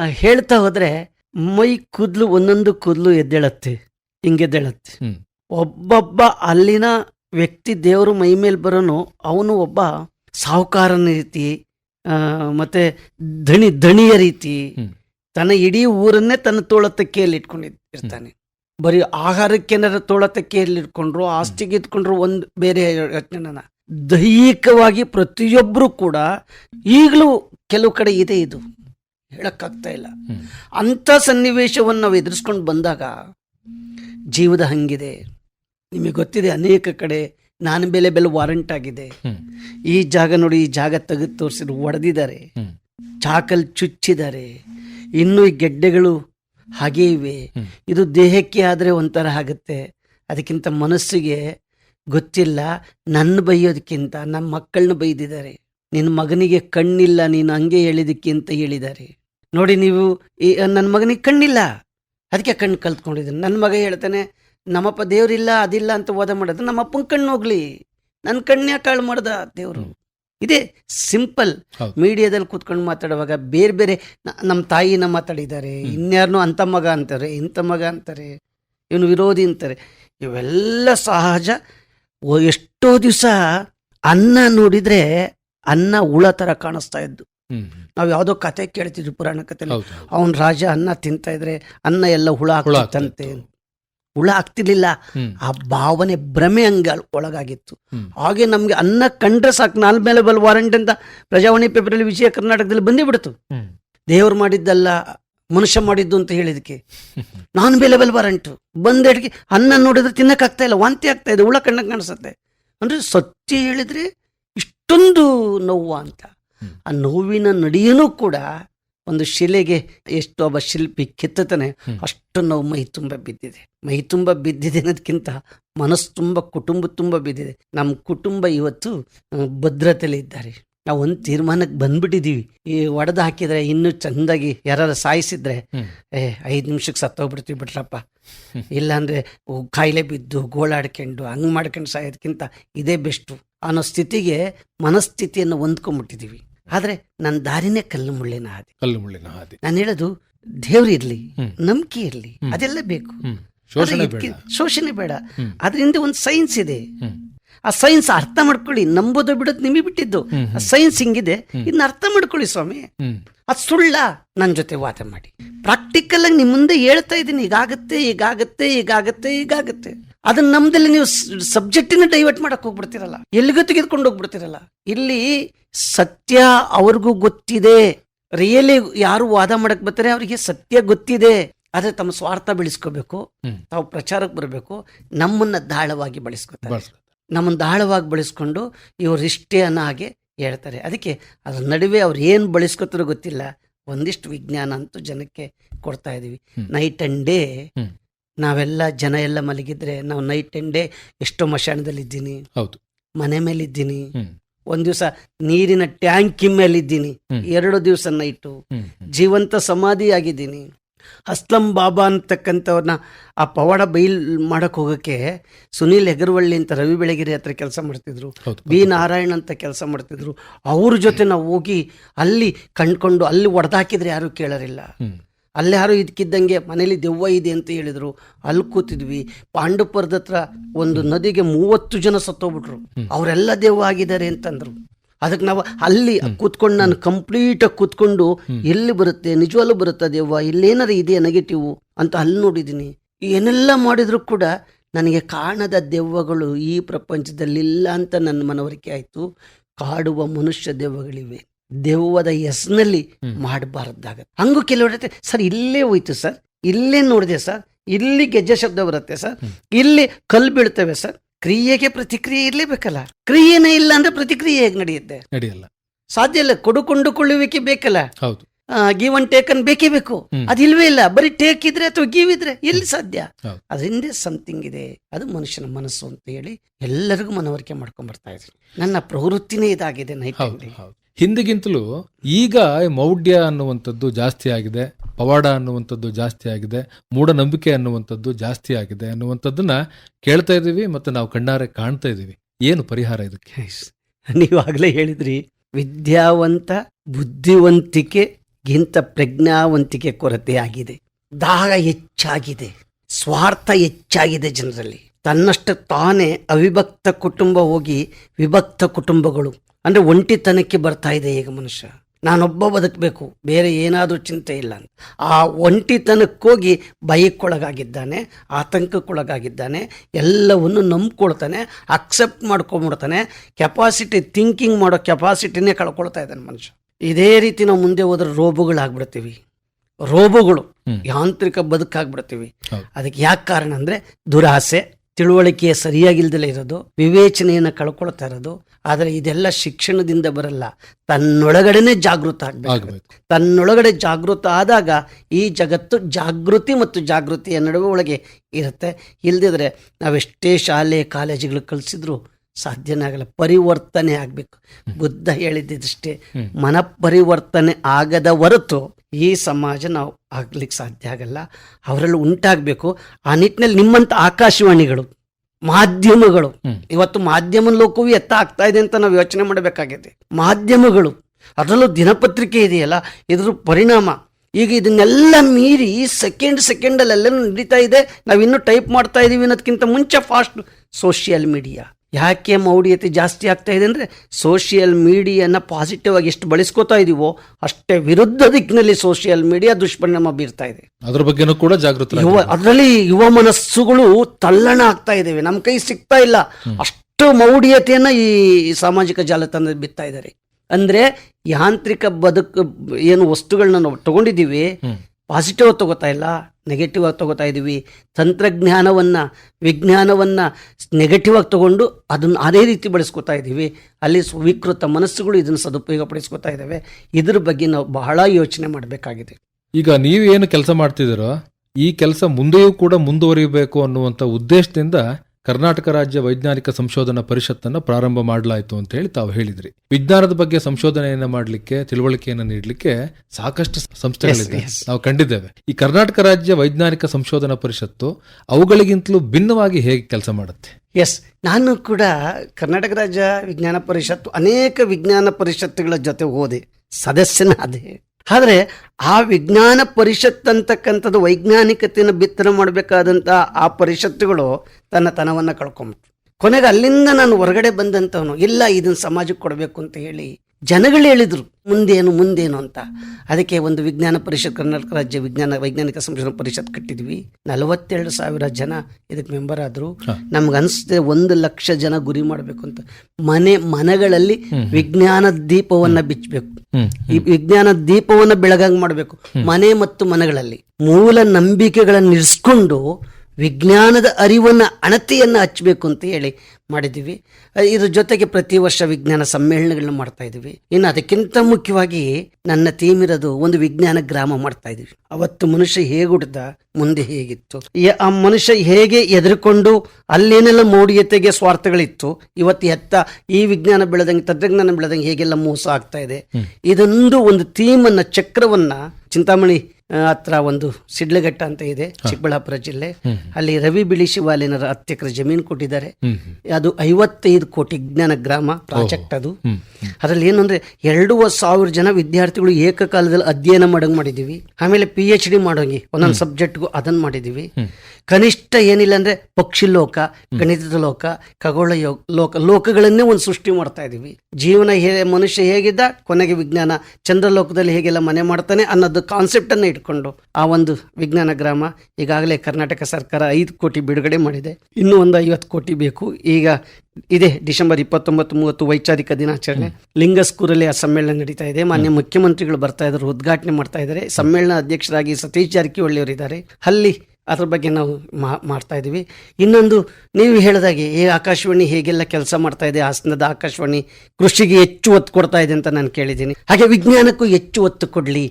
ಹೇಳ್ತಾ ಹೋದರೆ ಮೈ ಕೂದಲು ಒಂದೊಂದು ಕೂದಲು ಎದ್ದೇಳತ್ತೆ ಹಿಂಗೆದ್ದೇಳತ್ತೆ. ಒಬ್ಬೊಬ್ಬ ಅಲ್ಲಿನ ವ್ಯಕ್ತಿ ದೇವರು ಮೈ ಮೇಲೆ ಬರೋನು ಅವನು ಒಬ್ಬ ಸಾಹುಕಾರನ ರೀತಿ ಮತ್ತೆ ದಣಿ ಧಣಿಯ ರೀತಿ. ತನ್ನ ಇಡೀ ಊರನ್ನೇ ತನ್ನ ತೋಳತಕ್ಕೆಯಲ್ಲಿ ಇಟ್ಕೊಂಡಿರ್ತಾನೆ. ಬರೀ ಆಹಾರಕ್ಕೇನಾರ ತೋಳತಕ್ಕೆಯಲ್ಲಿ ಇಟ್ಕೊಂಡ್ರು ಆಸ್ತಿಗೆ ಇಟ್ಕೊಂಡ್ರು ಒಂದು ಬೇರೆ ಯೋಚನೆನ ದೈಹಿಕವಾಗಿ ಪ್ರತಿಯೊಬ್ಬರು ಕೂಡ ಈಗಲೂ ಕೆಲವು ಕಡೆ ಇದೆ ಇದು. ಹೇಳಕ್ಕಾಗ್ತಾ ಇಲ್ಲ. ಅಂಥ ಸನ್ನಿವೇಶವನ್ನು ನಾವು ಎದುರಿಸ್ಕೊಂಡು ಬಂದಾಗ ಜೀವದ ಹಂಗಿದೆ. ನಿಮಗೆ ಗೊತ್ತಿದೆ ಅನೇಕ ಕಡೆ ನಾನು ಬೆಲೆ ಬೆಲೆ ವಾರಂಟ್ ಆಗಿದೆ. ಈ ಜಾಗ ನೋಡಿ ಈ ಜಾಗ ತೆಗೆದು ತೋರಿಸಿದ್ರು ಒಡೆದಿದ್ದಾರೆ. ಚಾಕಲ್ ಚುಚ್ಚಿದ್ದಾರೆ. ಇನ್ನು ಈ ಗೆಡ್ಡೆಗಳು ಹಾಗೇ ಇವೆ. ಇದು ದೇಹಕ್ಕೆ ಆದರೆ ಒಂಥರ ಆಗುತ್ತೆ. ಅದಕ್ಕಿಂತ ಮನಸ್ಸಿಗೆ ಗೊತ್ತಿಲ್ಲ. ನನ್ನ ಬೈಯೋದಕ್ಕಿಂತ ನಮ್ಮ ಮಕ್ಕಳನ್ನ ಬೈದಿದ್ದಾರೆ. ನಿನ್ನ ಮಗನಿಗೆ ಕಣ್ಣಿಲ್ಲ ನೀನು ಹಂಗೆ ಹೇಳಿದಕ್ಕೆ ಅಂತ ಹೇಳಿದ್ದಾರೆ. ನೋಡಿ ನೀವು ಈ ನನ್ನ ಮಗನಿಗೆ ಕಣ್ಣಿಲ್ಲ. ಅದಕ್ಕೆ ಕಣ್ಣು ಕಲ್ತ್ಕೊಂಡಿದ್ದೀನಿ. ನನ್ನ ಮಗ ಹೇಳ್ತಾನೆ ನಮ್ಮಪ್ಪ ದೇವ್ರಿಲ್ಲ ಅದಿಲ್ಲ ಅಂತ ಓದ ಮಾಡೋದು. ನಮ್ಮಪ್ಪನ ಕಣ್ಣು ಹೋಗ್ಲಿ. ನನ್ನ ಕಣ್ಣ್ಯಾ ಕಾಳು ಮಾಡ್ದ ದೇವರು. ಇದೇ ಸಿಂಪಲ್. ಮೀಡಿಯಾದಲ್ಲಿ ಕೂತ್ಕೊಂಡು ಮಾತಾಡುವಾಗ ಬೇರೆ ಬೇರೆ ನಮ್ಮ ತಾಯಿನ ಮಾತಾಡಿದ್ದಾರೆ ಇನ್ಯಾರನೂ ಅಂಥ ಮಗ ಅಂತಾರೆ ಇಂಥ ಮಗ ಅಂತಾರೆ ಇವನು ವಿರೋಧಿ ಅಂತಾರೆ. ಇವೆಲ್ಲ ಸಹಜ. ಎಷ್ಟೋ ದಿವಸ ಅನ್ನ ನೋಡಿದ್ರೆ ಅನ್ನ ಹುಳ ಥರ ಕಾಣಿಸ್ತಾ ಇದ್ದು. ನಾವು ಯಾವುದೋ ಕತೆ ಕೇಳ್ತಿದ್ವಿ ಪುರಾಣ ಹೌದು ಹೌದು. ರಾಜ ಅನ್ನ ತಿಂತಾ ಇದ್ರೆ ಅನ್ನ ಎಲ್ಲ ಹುಳ ಹಾಕ್ತಂತೆ. ಹುಳ ಆಗ್ತಿರ್ಲಿಲ್ಲ. ಆ ಭಾವನೆ ಭ್ರಮೆ ಹಂಗೆ ಒಳಗಾಗಿತ್ತು. ಹಾಗೆ ನಮ್ಗೆ ಅನ್ನ ಕಂಡ್ರೆ ಸಾಕು ನಾಲ್ ಮೇಲೆ ಬಲ್ ವಾರಂಟ್ ಅಂತ ಪ್ರಜಾವಾಣಿ ಪೇಪರಲ್ಲಿ ವಿಜಯ ಕರ್ನಾಟಕದಲ್ಲಿ ಬಂದೇ ಬಿಡ್ತು. ದೇವ್ರು ಮಾಡಿದ್ದಲ್ಲ ಮನುಷ್ಯ ಮಾಡಿದ್ದು ಅಂತ ಹೇಳಿದಕ್ಕೆ (laughs) ನಾನ್ ಬೇಲೆಬಲ್ ವಾರಂಟು ಬಂದೇಟಿಗೆ ಅನ್ನ ನೋಡಿದ್ರೆ ತಿನ್ನಕ್ಕಾಗ್ತಾ ಇಲ್ಲ ವಾಂತಿ ಆಗ್ತಾ ಇದೆ ಹುಳ ಕಣ್ಣಕ್ಕೆ ಕಾಣಿಸುತ್ತೆ. ಅಂದ್ರೆ ಸತ್ಯ ಹೇಳಿದ್ರೆ ಇಷ್ಟೊಂದು ನೋವು ಅಂತ. ಆ ನೋವಿನ ನಡಿಯನೂ ಕೂಡ ಒಂದು ಶಿಲೆಗೆ ಎಷ್ಟು ಒಬ್ಬ ಶಿಲ್ಪಿ ಕೆತ್ತತಾನೆ. ಅಷ್ಟು ನಾವು ಮೈ ತುಂಬ ಬಿದ್ದಿದೆ ಮೈ ತುಂಬ ಬಿದ್ದಿದೆ ಅನ್ನೋದಕ್ಕಿಂತ ಮನಸ್ಸು ತುಂಬ ಕುಟುಂಬ ತುಂಬ ಬಿದ್ದಿದೆ ನಮ್ಮ ಕುಟುಂಬ ಇವತ್ತು ಭದ್ರತೆಯಲ್ಲಿ ಇದ್ದಾರೆ ನಾವು ಒಂದು ತೀರ್ಮಾನಕ್ಕೆ ಬಂದ್ಬಿಟ್ಟಿದೀವಿ ಈ ಒಡೆದು ಹಾಕಿದ್ರೆ ಇನ್ನೂ ಚಂದಾಗಿ ಯಾರು ಸಾಯಿಸಿದ್ರೆ. ಏ ಐದು ನಿಮಿಷಕ್ಕೆ ಸತ್ತೋಗ್ಬಿಡ್ತೀವಿ ಬಿಟ್ರಪ್ಪ. ಇಲ್ಲಾಂದ್ರೆ ಕಾಯಿಲೆ ಬಿದ್ದು ಗೋಳಾಡ್ಕೊಂಡು ಹಂಗೆ ಮಾಡ್ಕೊಂಡು ಸಾಯೋದಕ್ಕಿಂತ ಇದೇ ಬೆಸ್ಟು ಅನ್ನೋ ಸ್ಥಿತಿಗೆ ಮನಸ್ಥಿತಿಯನ್ನು ಹೊಂದ್ಕೊಂಡ್ಬಿಟ್ಟಿದೀವಿ ಆದ್ರೆ ನನ್ನ ದಾರಿನೇ ಕಲ್ಲು ಮುಳ್ಳಿನ ಹಾದಿ. ಕಲ್ಲು ಮುಳ್ಳಿನ ಹಾದಿ. ನಾನು ಹೇಳೋದು ದೇವ್ರು ಇರ್ಲಿ ಹ್ಮ್. ನಂಬಿಕೆ ಇರ್ಲಿ ಅದೆಲ್ಲ ಬೇಕು. ಶೋಷಣೆ ಬೇಡ. ಅದರಿಂದ ಒಂದು ಸೈನ್ಸ್ ಇದೆ. ಆ ಸೈನ್ಸ್ ಅರ್ಥ ಮಾಡ್ಕೊಳ್ಳಿ ನಂಬೋದು ಬಿಡೋದು ನಿಮಗೆ ಬಿಟ್ಟಿದ್ದು. ಆ ಸೈನ್ಸ್ ಹಿಂಗಿದೆ. ಇದನ್ನ ಅರ್ಥ ಮಾಡ್ಕೊಳ್ಳಿ ಸ್ವಾಮಿ. ಅದು ಸುಳ್ಳ ನನ್ನ ಜೊತೆ ವಾದ ಮಾಡಿ. ಪ್ರಾಕ್ಟಿಕಲ್ ಆಗಿ ನಿಮ್ಮ ಮುಂದೆ ಹೇಳ್ತಾ ಇದ್ದೀನಿ. ಈಗಾಗತ್ತೆ ಈಗಾಗತ್ತೆ ಈಗಾಗತ್ತೆ ಈಗಾಗತ್ತೆ ಅದನ್ನ ನಮ್ದಲ್ಲಿ ನೀವು ಸಬ್ಜೆಕ್ಟಿನ ಡೈವರ್ಟ್ ಮಾಡಕ್ ಹೋಗ್ಬಿಡ್ತಿರಲ್ಲ. ಎಲ್ಲಿಗೂ ತೆಗೆದುಕೊಂಡು ಹೋಗ್ಬಿಡ್ತಿರಲ್ಲ. ಇಲ್ಲಿ ಸತ್ಯ ಅವ್ರಿಗೂ ಗೊತ್ತಿದೆ. ರಿಯಲಿ ಯಾರು ವಾದ ಮಾಡಕ್ ಬರ್ತಾರೆ ಅವರಿಗೆ ಸತ್ಯ ಗೊತ್ತಿದೆ. ಆದ್ರೆ ತಮ್ಮ ಸ್ವಾರ್ಥ ಬೆಳೆಸ್ಕೋಬೇಕು. ತಾವು ಪ್ರಚಾರಕ್ಕೆ ಬರಬೇಕು. ನಮ್ಮನ್ನ ದಾಳವಾಗಿ ಬಳಸ್ಕೋತಾರೆ. ನಮ್ಮನ್ನ ದಾಳವಾಗಿ ಬಳಸ್ಕೊಂಡು ಇವ್ರು ಇಷ್ಟೇ ಅನ್ನೋ ಹಾಗೆ ಹೇಳ್ತಾರೆ. ಅದಕ್ಕೆ ಅದ್ರ ನಡುವೆ ಅವ್ರು ಏನು ಬಳಸ್ಕೊತಾರೋ ಗೊತ್ತಿಲ್ಲ. ಒಂದಿಷ್ಟು ವಿಜ್ಞಾನ ಅಂತೂ ಜನಕ್ಕೆ ಕೊಡ್ತಾ ಇದೀವಿ. Night and day. ನಾವೆಲ್ಲ ಜನ ಎಲ್ಲ ಮಲಗಿದ್ರೆ ನಾವು ನೈಟ್ ಅಂಡ್ ಡೇ ಎಷ್ಟೋ ಮಶಾಣದಲ್ಲಿ ಇದ್ದೀನಿ ಹೌದು. ಮನೆ ಮೇಲೆ ಇದ್ದೀನಿ ಒಂದ್ ದಿವಸ ನೀರಿನ ಟ್ಯಾಂಕಿ ಮೇಲಿದ್ದೀನಿ. ಇದ್ದೀನಿ ಎರಡು ದಿವಸ ನೈಟು. ಜೀವಂತ ಸಮಾಧಿ ಆಗಿದ್ದೀನಿ ಅಸ್ಲಂ ಬಾಬಾ ಅಂತಕ್ಕಂಥವ್ರನ್ನ ಆ ಪವಾಡ ಬೈಲ್ ಮಾಡಕ್ ಹೋಗಕ್ಕೆ ಸುನೀಲ್ ಹೆಗರವಳ್ಳಿ ಅಂತ ರವಿ ಬೆಳಗಿರಿ ಹತ್ರ ಕೆಲಸ ಮಾಡ್ತಿದ್ರು. ಬಿ ನಾರಾಯಣ್ ಅಂತ ಕೆಲಸ ಮಾಡ್ತಿದ್ರು. ಅವ್ರ ಜೊತೆ ನಾವು ಹೋಗಿ ಅಲ್ಲಿ ಕಂಡ್ಕೊಂಡು ಅಲ್ಲಿ ಒಡೆದಾಕಿದ್ರೆ ಯಾರು ಕೇಳೋರಿಲ್ಲ. ಹ್ಮ್ ಅಲ್ಲಿ ಯಾರು ಇದಕ್ಕಿದ್ದಂಗೆ ಮನೇಲಿ ದೆವ್ವ ಇದೆ ಅಂತ ಹೇಳಿದ್ರು. ಅಲ್ಲಿ ಕೂತಿದ್ವಿ. ಪಾಂಡುಪುರದ ಹತ್ರ ಒಂದು ನದಿಗೆ ಮೂವತ್ತು ಜನ ಸತ್ತೋಗ್ಬಿಟ್ರು. ಅವರೆಲ್ಲ ದೆವ್ವ ಆಗಿದ್ದಾರೆ ಅಂತಂದ್ರು. ಅದಕ್ಕೆ ನಾವು ಅಲ್ಲಿ ಕೂತ್ಕೊಂಡು ನಾನು ಕಂಪ್ಲೀಟಾಗಿ ಕೂತ್ಕೊಂಡು ಹ್ಮ್. ಎಲ್ಲಿ ಬರುತ್ತೆ ನಿಜವಾಗ್ಲೂ ಬರುತ್ತಾ ದೆವ್ವ? ಇಲ್ಲೇನಾರ ಇದೆಯಾ ನೆಗೆಟಿವ್ ಅಂತ ಅಲ್ಲಿ ನೋಡಿದ್ದೀನಿ. ಏನೆಲ್ಲ ಮಾಡಿದ್ರು ಕೂಡ ನನಗೆ ಕಾಣದ ದೆವ್ವಗಳು ಈ ಪ್ರಪಂಚದಲ್ಲಿಲ್ಲ ಅಂತ ನನ್ನ ಮನವರಿಕೆ ಆಯಿತು. ಕಾಡುವ ಮನುಷ್ಯ ದೆವ್ವಗಳಿವೆ. ದೆವ್ವದ ಎಸ್ನಲ್ಲಿ. ಮಾಡಬಾರ್ದಾಗತ್ತೆ. ಹಂಗೂ ಕೆಲವರು ಸರ್ ಇಲ್ಲೇ ಹೋಯ್ತು ಸರ್. ಇಲ್ಲೇ ನೋಡಿದೆ ಸರ್. ಇಲ್ಲಿ ಗೆಜ್ಜೆ ಶಬ್ದ ಬರುತ್ತೆ ಸರ್. ಇಲ್ಲಿ ಕಲ್ಲು ಬೀಳ್ತವೆ ಸರ್. ಕ್ರಿಯೆಗೆ ಪ್ರತಿಕ್ರಿಯೆ ಇರ್ಲೇಬೇಕಲ್ಲ. ಕ್ರಿಯೆನೇ ಇಲ್ಲ ಅಂದ್ರೆ ಪ್ರತಿಕ್ರಿಯೆ ಹೇಗೆ ನಡೆಯುತ್ತೆ? ನಡೆಯಲ್ಲ. ಸಾಧ್ಯ ಇಲ್ಲ. ಕೊಡುಕೊಂಡುಕೊಳ್ಳುವಿಕೆ ಬೇಕಲ್ಲ. ಹೌದು. ಗಿವ್ ಅಂಡ್ ಟೇಕ್ ಅನ್ ಬೇಕೇ ಬೇಕು. ಅದಿಲ್ವೇ ಇಲ್ಲ. ಬರೀ ಟೇಕ್ ಇದ್ರೆ ಅಥವಾ ಗಿವ್ ಇದ್ರೆ ಎಲ್ಲಿ ಸಾಧ್ಯ. ಅದರಿಂದ ಸಮಥಿಂಗ್ ಇದೆ. ಅದು ಮನುಷ್ಯನ ಮನಸ್ಸು ಅಂತ ಹೇಳಿ ಎಲ್ಲರಿಗೂ ಮನವರಿಕೆ ಮಾಡ್ಕೊಂಡ್ ಬರ್ತಾ ಇದ್ರಿ ನನ್ನ ಪ್ರವೃತ್ತಿನೇ ಇದಾಗಿದೆ ನೈಟ್ ಹಿಂದಿಗಿಂತಲೂ ಈಗ ಮೌಢ್ಯ ಅನ್ನುವಂಥದ್ದು ಜಾಸ್ತಿ ಆಗಿದೆ, ಪವಾಡ ಅನ್ನುವಂಥದ್ದು ಜಾಸ್ತಿ ಆಗಿದೆ, ಮೂಢನಂಬಿಕೆ ಅನ್ನುವಂಥದ್ದು ಜಾಸ್ತಿ ಆಗಿದೆ ಅನ್ನುವಂಥದ್ದನ್ನ ಕೇಳ್ತಾ ಇದ್ದೀವಿ ಮತ್ತು ನಾವು ಕಣ್ಣಾರೆ ಕಾಣ್ತಾ ಇದ್ದೀವಿ. ಏನು ಪರಿಹಾರ ಇದಕ್ಕೆ? ನೀವಾಗಲೇ ಹೇಳಿದ್ರಿ, ವಿದ್ಯಾವಂತ ಬುದ್ಧಿವಂತಿಕೆಗಿಂತ ಪ್ರಜ್ಞಾವಂತಿಕೆ ಕೊರತೆ ಆಗಿದೆ. ದಾಹ ಹೆಚ್ಚಾಗಿದೆ, ಸ್ವಾರ್ಥ ಹೆಚ್ಚಾಗಿದೆ ಜನರಲ್ಲಿ. ತನ್ನಷ್ಟು ತಾನೇ ಅವಿಭಕ್ತ ಕುಟುಂಬ ಹೋಗಿ ವಿಭಕ್ತ ಕುಟುಂಬಗಳು. ಅಂದ್ರೆ ಒಂಟಿತನಕ್ಕೆ ಬರ್ತಾ ಇದೆ ಈಗ ಮನುಷ್ಯ. ನಾನೊಬ್ಬ ಬದುಕಬೇಕು ಬೇರೆ ಏನಾದರೂ ಚಿಂತೆ ಇಲ್ಲ ಅಂತ. ಆ ಒಂಟಿತನಕ್ಕೋಗಿ ಭಯಕ್ಕೊಳಗಾಗಿದ್ದಾನೆ ಆತಂಕಕ್ಕೊಳಗಾಗಿದ್ದಾನೆ ಎಲ್ಲವನ್ನು ನಂಬ್ಕೊಳ್ತಾನೆ ಅಕ್ಸೆಪ್ಟ್ ಮಾಡ್ಕೊಂಬಿಡ್ತಾನೆ ಕೆಪಾಸಿಟಿ ಥಿಂಕಿಂಗ್ ಮಾಡೋ ಕೆಪಾಸಿಟಿನೇ ಕಳ್ಕೊಳ್ತಾ ಇದ್ದಾನೆ ಮನುಷ್ಯ. ಇದೇ ರೀತಿ ನಾವು ಮುಂದೆ ಹೋದ್ರೆ ರೋಬೋಗಳಾಗ್ಬಿಡ್ತೀವಿ. ರೋಬೋಗಳು. ಯಾಂತ್ರಿಕ ಬದುಕಾಗ್ಬಿಡ್ತೀವಿ. ಅದಕ್ಕೆ ಯಾಕೆ ಕಾರಣ ಅಂದ್ರೆ ದುರಾಸೆ ತಿಳುವಳಿಕೆ ಸರಿಯಾಗಿಲ್ದಲೇ ಇರೋದು ವಿವೇಚನೆಯನ್ನು ಕಳ್ಕೊಳ್ತಾ ಇರೋದು ಆದರೆ ಇದೆಲ್ಲ ಶಿಕ್ಷಣದಿಂದ ಬರಲ್ಲ. ತನ್ನೊಳಗಡೆನೆ ಜಾಗೃತ ಆಗ್ಬೇಕು. ಆಗಬೇಕು. ತನ್ನೊಳಗಡೆ ಜಾಗೃತ ಆದಾಗ ಈ ಜಗತ್ತು ಜಾಗೃತಿ ಮತ್ತು ಜಾಗೃತಿಯ ನಡುವೆ ಒಳಗೆ ಇರುತ್ತೆ. ಇಲ್ದಿದ್ರೆ ನಾವೆಷ್ಟೇ ಶಾಲೆ ಕಾಲೇಜುಗಳು ಕಲಿಸಿದ್ರು ಸಾಧ್ಯನೇ ಆಗಲ್ಲ ಪರಿವರ್ತನೆ ಆಗಬೇಕು. ಬುದ್ಧ ಹೇಳಿದ್ದಷ್ಟೇ ಹ್ಮ್. ಮನ ಪರಿವರ್ತನೆ ಆಗದ ಹೊರತು ಈ ಸಮಾಜ ನಾವು ಆಗ್ಲಿಕ್ಕೆ ಸಾಧ್ಯ ಆಗಲ್ಲ. ಅವರಲ್ಲಿ ಉಂಟಾಗಬೇಕು. ಆ ನಿಟ್ಟಿನಲ್ಲಿ ನಿಮ್ಮಂಥ ಆಕಾಶವಾಣಿಗಳು ಮಾಧ್ಯಮಗಳು ಇವತ್ತು ಮಾಧ್ಯಮ ಲೋಕವೂ ಎತ್ತ ಆಗ್ತಾ ಇದೆ ಅಂತ ನಾವು ಯೋಚನೆ ಮಾಡಬೇಕಾಗಿದೆ ಮಾಧ್ಯಮಗಳು ಅದರಲ್ಲೂ ದಿನಪತ್ರಿಕೆ ಇದೆಯಲ್ಲ ಇದ್ರ ಪರಿಣಾಮ. ಈಗ ಇದನ್ನೆಲ್ಲ ಮೀರಿ ಸೆಕೆಂಡ್ ಸೆಕೆಂಡಲ್ಲೆಲ್ಲ ನಡೀತಾ ಇದೆ. ನಾವು ಇನ್ನೂ ಟೈಪ್ ಮಾಡ್ತಾ ಇದ್ದೀವಿ ಅನ್ನೋದಕ್ಕಿಂತ ಮುಂಚೆ ಫಾಸ್ಟ್ ಸೋಷಿಯಲ್ ಮೀಡಿಯಾ. ಯಾಕೆ ಮೌಢ್ಯತೆ ಜಾಸ್ತಿ ಆಗ್ತಾ ಇದೆ ಅಂದರೆ ಸೋಷಿಯಲ್ ಮೀಡಿಯಾನ ಪಾಸಿಟಿವ್ ಆಗಿ ಎಷ್ಟು ಬಳಸ್ಕೋತಾ ಇದೀವೋ ಅಷ್ಟೇ ವಿರುದ್ಧ ದಿಕ್ಕಿನಲ್ಲಿ ಸೋಷಿಯಲ್ ಮೀಡಿಯಾ ದುಷ್ಪರಿಣಾಮ ಬೀರ್ತಾ ಇದೆ. ಅದ್ರ ಬಗ್ಗೆನೂ ಕೂಡ ಜಾಗೃತಿ ಯುವ ಅದರಲ್ಲಿ ಯುವ ಮನಸ್ಸುಗಳು ತಲ್ಲಣ ಆಗ್ತಾ ಇದ್ದೇವೆ. ನಮ್ಮ ಕೈ ಸಿಗ್ತಾ ಇಲ್ಲ. ಅಷ್ಟು ಮೌಢ್ಯತೆಯನ್ನ ಈ ಸಾಮಾಜಿಕ ಜಾಲತಾಣ ಬಿತ್ತಾ ಇದ್ದಾರೆ. ಅಂದ್ರೆ ಯಾಂತ್ರಿಕ ಬದುಕು ಏನು ವಸ್ತುಗಳನ್ನ ನಾವು ತಗೊಂಡಿದ್ದೀವಿ. ಪಾಸಿಟಿವ್ ತಗೋತಾ ಇಲ್ಲ ನೆಗೆಟಿವ್ ಆಗಿ ತಗೋತಾ ಇದ್ದೀವಿ ತಂತ್ರಜ್ಞಾನವನ್ನು, ವಿಜ್ಞಾನವನ್ನು ನೆಗೆಟಿವ್ ಆಗಿ ತಗೊಂಡು ಅದನ್ನು ಅದೇ ರೀತಿ ಬಳಸ್ಕೊತಾ ಇದ್ದೀವಿ ಅಲ್ಲಿ ಸ್ವೀಕೃತ ಮನಸ್ಸುಗಳು ಇದನ್ನು ಸದುಪಯೋಗ ಪಡಿಸ್ಕೊತಾ ಇದ್ದಾವೆ ಇದ್ರ ಬಗ್ಗೆ ನಾವು ಬಹಳ ಯೋಚನೆ ಮಾಡಬೇಕಾಗಿದೆ. ಈಗ ನೀವೇನು ಕೆಲಸ ಮಾಡ್ತಿದ್ದೀರೋ, ಈ ಕೆಲಸ ಮುಂದೆಯೂ ಕೂಡ ಮುಂದುವರಿಯಬೇಕು ಅನ್ನುವಂಥ ಉದ್ದೇಶದಿಂದ ಕರ್ನಾಟಕ ರಾಜ್ಯ ವೈಜ್ಞಾನಿಕ ಸಂಶೋಧನಾ ಪರಿಷತ್ತನ್ನು ಪ್ರಾರಂಭ ಮಾಡಲಾಯಿತು ಅಂತ ಹೇಳಿ ತಾವು ಹೇಳಿದ್ರಿ. ವಿಜ್ಞಾನದ ಬಗ್ಗೆ ಸಂಶೋಧನೆಯನ್ನ ಮಾಡಲಿಕ್ಕೆ ತಿಳುವಳಿಕೆಯನ್ನು ನೀಡಲಿಕ್ಕೆ ಸಾಕಷ್ಟು ಸಂಸ್ಥೆಗಳಿದೆ. ನಾವು ಕಂಡಿದ್ದೇವೆ. ಈ ಕರ್ನಾಟಕ ರಾಜ್ಯ ವೈಜ್ಞಾನಿಕ ಸಂಶೋಧನಾ ಪರಿಷತ್ತು ಅವುಗಳಿಗಿಂತಲೂ ಭಿನ್ನವಾಗಿ ಹೇಗೆ ಕೆಲಸ ಮಾಡುತ್ತೆ? ಎಸ್ ನಾನು ಕೂಡ ಕರ್ನಾಟಕ ರಾಜ್ಯ ವಿಜ್ಞಾನ ಪರಿಷತ್ತು ಅನೇಕ ವಿಜ್ಞಾನ ಪರಿಷತ್ತುಗಳ ಜೊತೆ ಹೋದೆ ಸದಸ್ಯನಾದೆ. ಆದರೆ ಆ ವಿಜ್ಞಾನ ಪರಿಷತ್ ಅಂತಕ್ಕಂಥದ್ದು ವೈಜ್ಞಾನಿಕತೆಯನ್ನು ಬಿತ್ತನೆ ಮಾಡಬೇಕಾದಂಥ ಆ ಪರಿಷತ್ತುಗಳು ತನ್ನ ತನವನ್ನು ಕಳ್ಕೊಂಬಿಟ್ಟು ಕೊನೆಗೆ ಅಲ್ಲಿಂದ ನಾನು ಹೊರಗಡೆ ಬಂದಂಥವನು ಇಲ್ಲ ಇದನ್ನ ಸಮಾಜಕ್ಕೆ ಕೊಡಬೇಕು ಅಂತ ಹೇಳಿ ಜನಗಳು ಹೇಳಿದರು ಮುಂದೇನು ಮುಂದೇನು ಅಂತ. ಅದಕ್ಕೆ ಒಂದು ವಿಜ್ಞಾನ ಪರಿಷತ್ ಕರ್ನಾಟಕ ರಾಜ್ಯ ವಿಜ್ಞಾನ ವೈಜ್ಞಾನಿಕ ಸಂಶೋಧನಾ ಪರಿಷತ್ ಕಟ್ಟಿದ್ವಿ. ನಲವತ್ತೆರಡು ಸಾವಿರ ಜನ ಇದಕ್ಕೆ ಮೆಂಬರ್ ಆದರು. ನಮ್ಗೆ ಅನಿಸ್ತದೆ ಒಂದು ಲಕ್ಷ ಜನ ಗುರಿ ಮಾಡಬೇಕು ಅಂತ. ಮನೆ ಮನೆಗಳಲ್ಲಿ ವಿಜ್ಞಾನ ದೀಪವನ್ನ ಬಿಚ್ಚಬೇಕು ಈ ವಿಜ್ಞಾನ ದೀಪವನ್ನ ಬೆಳಗಂಗೆ ಮಾಡಬೇಕು. ಮನೆ ಮತ್ತು ಮನೆಗಳಲ್ಲಿ ಮೂಲ ನಂಬಿಕೆಗಳನ್ನು ಇರಿಸ್ಕೊಂಡು ವಿಜ್ಞಾನದ ಅರಿವನ್ನ ಅಣತಿಯನ್ನು ಹಚ್ಚಬೇಕು ಅಂತ ಹೇಳಿ ಮಾಡಿದ್ದೀವಿ. ಇದ್ರ ಜೊತೆಗೆ ಪ್ರತಿ ವರ್ಷ ವಿಜ್ಞಾನ ಸಮ್ಮೇಳನಗಳನ್ನ ಮಾಡ್ತಾ ಇದ್ದೀವಿ. ಇನ್ನು ಅದಕ್ಕಿಂತ ಮುಖ್ಯವಾಗಿ ನನ್ನ ಥೀಮ್ ಇರೋದು ಒಂದು ವಿಜ್ಞಾನ ಗ್ರಾಮ ಮಾಡ್ತಾ ಇದೀವಿ ಅವತ್ತು ಮನುಷ್ಯ ಹೇಗೆ ಹುಟ್ಟಿದ ಮುಂದೆ ಹೇಗಿತ್ತು ಆ ಮನುಷ್ಯ ಹೇಗೆ ಎದುರುಕೊಂಡು ಅಲ್ಲೇನೆಲ್ಲ ಮೌಢ್ಯತೆಗೆ ಸ್ವಾರ್ಥಗಳಿತ್ತು ಇವತ್ತು ಎತ್ತ ಈ ವಿಜ್ಞಾನ ಬೆಳೆದಂಗೆ ತಂತ್ರಜ್ಞಾನ ಬೆಳೆದಂಗೆ ಹೇಗೆಲ್ಲ ಮೋಸ ಆಗ್ತಾ ಇದೆ. ಇದೊಂದು ಒಂದು ಅನ್ನ ಚಕ್ರವನ್ನ ಚಿಂತಾಮಣಿ ಹತ್ರ ಒಂದು ಸಿಡ್ಲಘಟ್ಟ ಅಂತ ಇದೆ ಚಿಕ್ಕಬಳ್ಳಾಪುರ ಜಿಲ್ಲೆ. ಅಲ್ಲಿ ರವಿ ಬಿಳಿ ಶಿವಾಲಿನರ ಅತ್ಯಕ್ರ ಜಮೀನು ಕೊಟ್ಟಿದ್ದಾರೆ. ಅದು ಐವತ್ತೈದು ಕೋಟಿ ಜ್ಞಾನ ಗ್ರಾಮ ಪ್ರಾಜೆಕ್ಟ್ ಅದು. ಅದರಲ್ಲಿ ಏನು ಅಂದ್ರೆ ಎರಡೂವರೆ ಸಾವಿರ ಜನ ವಿದ್ಯಾರ್ಥಿಗಳು ಏಕಕಾಲದಲ್ಲಿ ಅಧ್ಯಯನ ಮಾಡಂಗ್ ಮಾಡಿದೀವಿ ಆಮೇಲೆ ಪಿ ಎಚ್ ಡಿ ಮಾಡೋಂಗಿ ಒಂದೊಂದು ಸಬ್ಜೆಕ್ಟ್ಗೂ ಅದನ್ನ ಮಾಡಿದೀವಿ ಕನಿಷ್ಠ ಏನಿಲ್ಲ ಅಂದ್ರೆ ಪಕ್ಷಿ ಲೋಕ ಗಣಿತದ ಲೋಕ ಖಗೋಳ ಲೋಕ ಲೋಕಗಳನ್ನೇ ಒಂದು ಸೃಷ್ಟಿ ಮಾಡ್ತಾ ಇದೀವಿ. ಜೀವನ ಹೇ ಮನುಷ್ಯ ಹೇಗಿದ್ದ ಕೊನೆಗೆ ವಿಜ್ಞಾನ ಚಂದ್ರಲೋಕದಲ್ಲಿ ಹೇಗೆಲ್ಲ ಮನೆ ಮಾಡ್ತಾನೆ ಅನ್ನೋದು ಕಾನ್ಸೆಪ್ಟ್ ಅನ್ನ ಇಟ್ಕೊಂಡು ಆ ಒಂದು ವಿಜ್ಞಾನ ಗ್ರಾಮ ಈಗಾಗಲೇ ಕರ್ನಾಟಕ ಸರ್ಕಾರ ಐದು ಕೋಟಿ ಬಿಡುಗಡೆ ಮಾಡಿದೆ. ಇನ್ನೂ ಒಂದು ಐವತ್ತು ಕೋಟಿ ಬೇಕು. ಈಗ ಇದೆ ಡಿಸೆಂಬರ್ ಇಪ್ಪತ್ತೊಂಬತ್ತು ಮೂವತ್ತು ವೈಚಾರಿಕ ದಿನಾಚರಣೆ. ಲಿಂಗಸ್ಕೂರಲ್ಲಿ ಆ ಸಮ್ಮೇಳನ ನಡೀತಾ ಇದೆ. ಮಾನ್ಯ ಮುಖ್ಯಮಂತ್ರಿಗಳು ಬರ್ತಾ ಇದ್ದಾರೆ, ಉದ್ಘಾಟನೆ ಮಾಡ್ತಾ ಇದ್ದಾರೆ. ಸಮ್ಮೇಳನ ಅಧ್ಯಕ್ಷರಾಗಿ ಸತೀಶ್ ಜಾರಕಿಹೊಳಿ ಅವರಿದ್ದಾರೆ. ಅಲ್ಲಿ ಅದ್ರ ಬಗ್ಗೆ ನಾವು ಮಾ- ಮಾಡ್ತಾ ಇದ್ದೀವಿ ಇನ್ನೊಂದು ನೀವು ಹೇಳಿದಾಗೆ ಈ ಆಕಾಶವಾಣಿ ಹೇಗೆಲ್ಲ ಕೆಲಸ ಮಾಡ್ತಾ ಇದೆ ಹಾಸನದ ಆಕಾಶವಾಣಿ ಕೃಷಿಗೆ ಹೆಚ್ಚು ಒತ್ತು ಕೊಡ್ತಾ ಇದೆ ಅಂತ ನಾನು ಕೇಳಿದ್ದೀನಿ. ಹಾಗೆ ವಿಜ್ಞಾನಕ್ಕೂ ಹೆಚ್ಚು ಒತ್ತು ಕೊಡ್ಲಿ.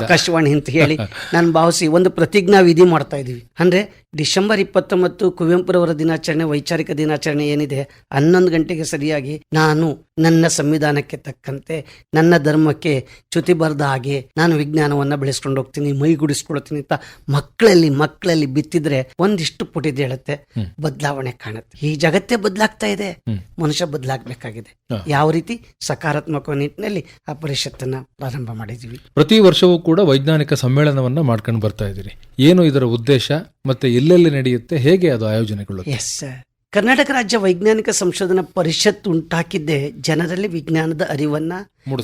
ಆಕಾಶವಾಣಿ ಅಂತ ಹೇಳಿ. (laughs) ನಾನು ಭಾವಿಸಿ ಒಂದು ಪ್ರತಿಜ್ಞಾ ವಿಧಿ ಮಾಡ್ತಾ ಇದ್ದೀವಿ ಅಂದ್ರೆ ಡಿಸೆಂಬರ್ ಇಪ್ಪತ್ತೊಂಬತ್ತು ಕುವೆಂಪುರವರ ದಿನಾಚರಣೆ ವೈಚಾರಿಕ ದಿನಾಚರಣೆ ಏನಿದೆ? ಹನ್ನೊಂದು ಗಂಟೆಗೆ ಸರಿಯಾಗಿ ನಾನು ನನ್ನ ಸಂವಿಧಾನಕ್ಕೆ ತಕ್ಕಂತೆ ನನ್ನ ಧರ್ಮಕ್ಕೆ ಚ್ಯುತಿ ಬರೆದ ಹಾಗೆ ನಾನು ವಿಜ್ಞಾನವನ್ನ ಬೆಳೆಸ್ಕೊಂಡು ಹೋಗ್ತೀನಿ ಮೈಗೂಡಿಸ್ಕೊಳ್ತೀನಿ ಅಂತ ಮಕ್ಕಳಲ್ಲಿ ಮಕ್ಕಳಲ್ಲಿ ಬಿತ್ತಿದ್ರೆ ಒಂದಿಷ್ಟು ಪುಟಿದ್ ಹೇಳುತ್ತೆ ಬದಲಾವಣೆ ಕಾಣುತ್ತೆ. ಈ ಜಗತ್ತೇ ಬದಲಾಗ್ತಾ ಇದೆ. ಮನುಷ್ಯ ಬದಲಾಗಬೇಕಾಗಿದೆ. ಯಾವ ರೀತಿ? ಸಕಾರಾತ್ಮಕ ನಿಟ್ಟಿನಲ್ಲಿ ಆ ಪರಿಷತ್ತನ್ನ ಪ್ರಾರಂಭ ಮಾಡಿದ್ದೀವಿ. ಪ್ರತಿ ವರ್ಷವೂ ಕೂಡ ವೈಜ್ಞಾನಿಕ ಸಮ್ಮೇಳನವನ್ನ ಮಾಡ್ಕೊಂಡು ಬರ್ತಾ ಇದ್ದೀರಿ. ಏನು ಇದರ ಉದ್ದೇಶ? ಮತ್ತೆ ಎಲ್ಲೆಲ್ಲಿ ನಡೆಯುತ್ತೆ? ಹೇಗೆ ಅದು ಆಯೋಜನೆಗೊಳ್ಳುತ್ತೆ? ಎಸ್ ಕರ್ನಾಟಕ ರಾಜ್ಯ ವೈಜ್ಞಾನಿಕ ಸಂಶೋಧನಾ ಪರಿಷತ್ ಉಂಟಾಕಿದ್ದೆ ಜನರಲ್ಲಿ ವಿಜ್ಞಾನದ ಅರಿವನ್ನ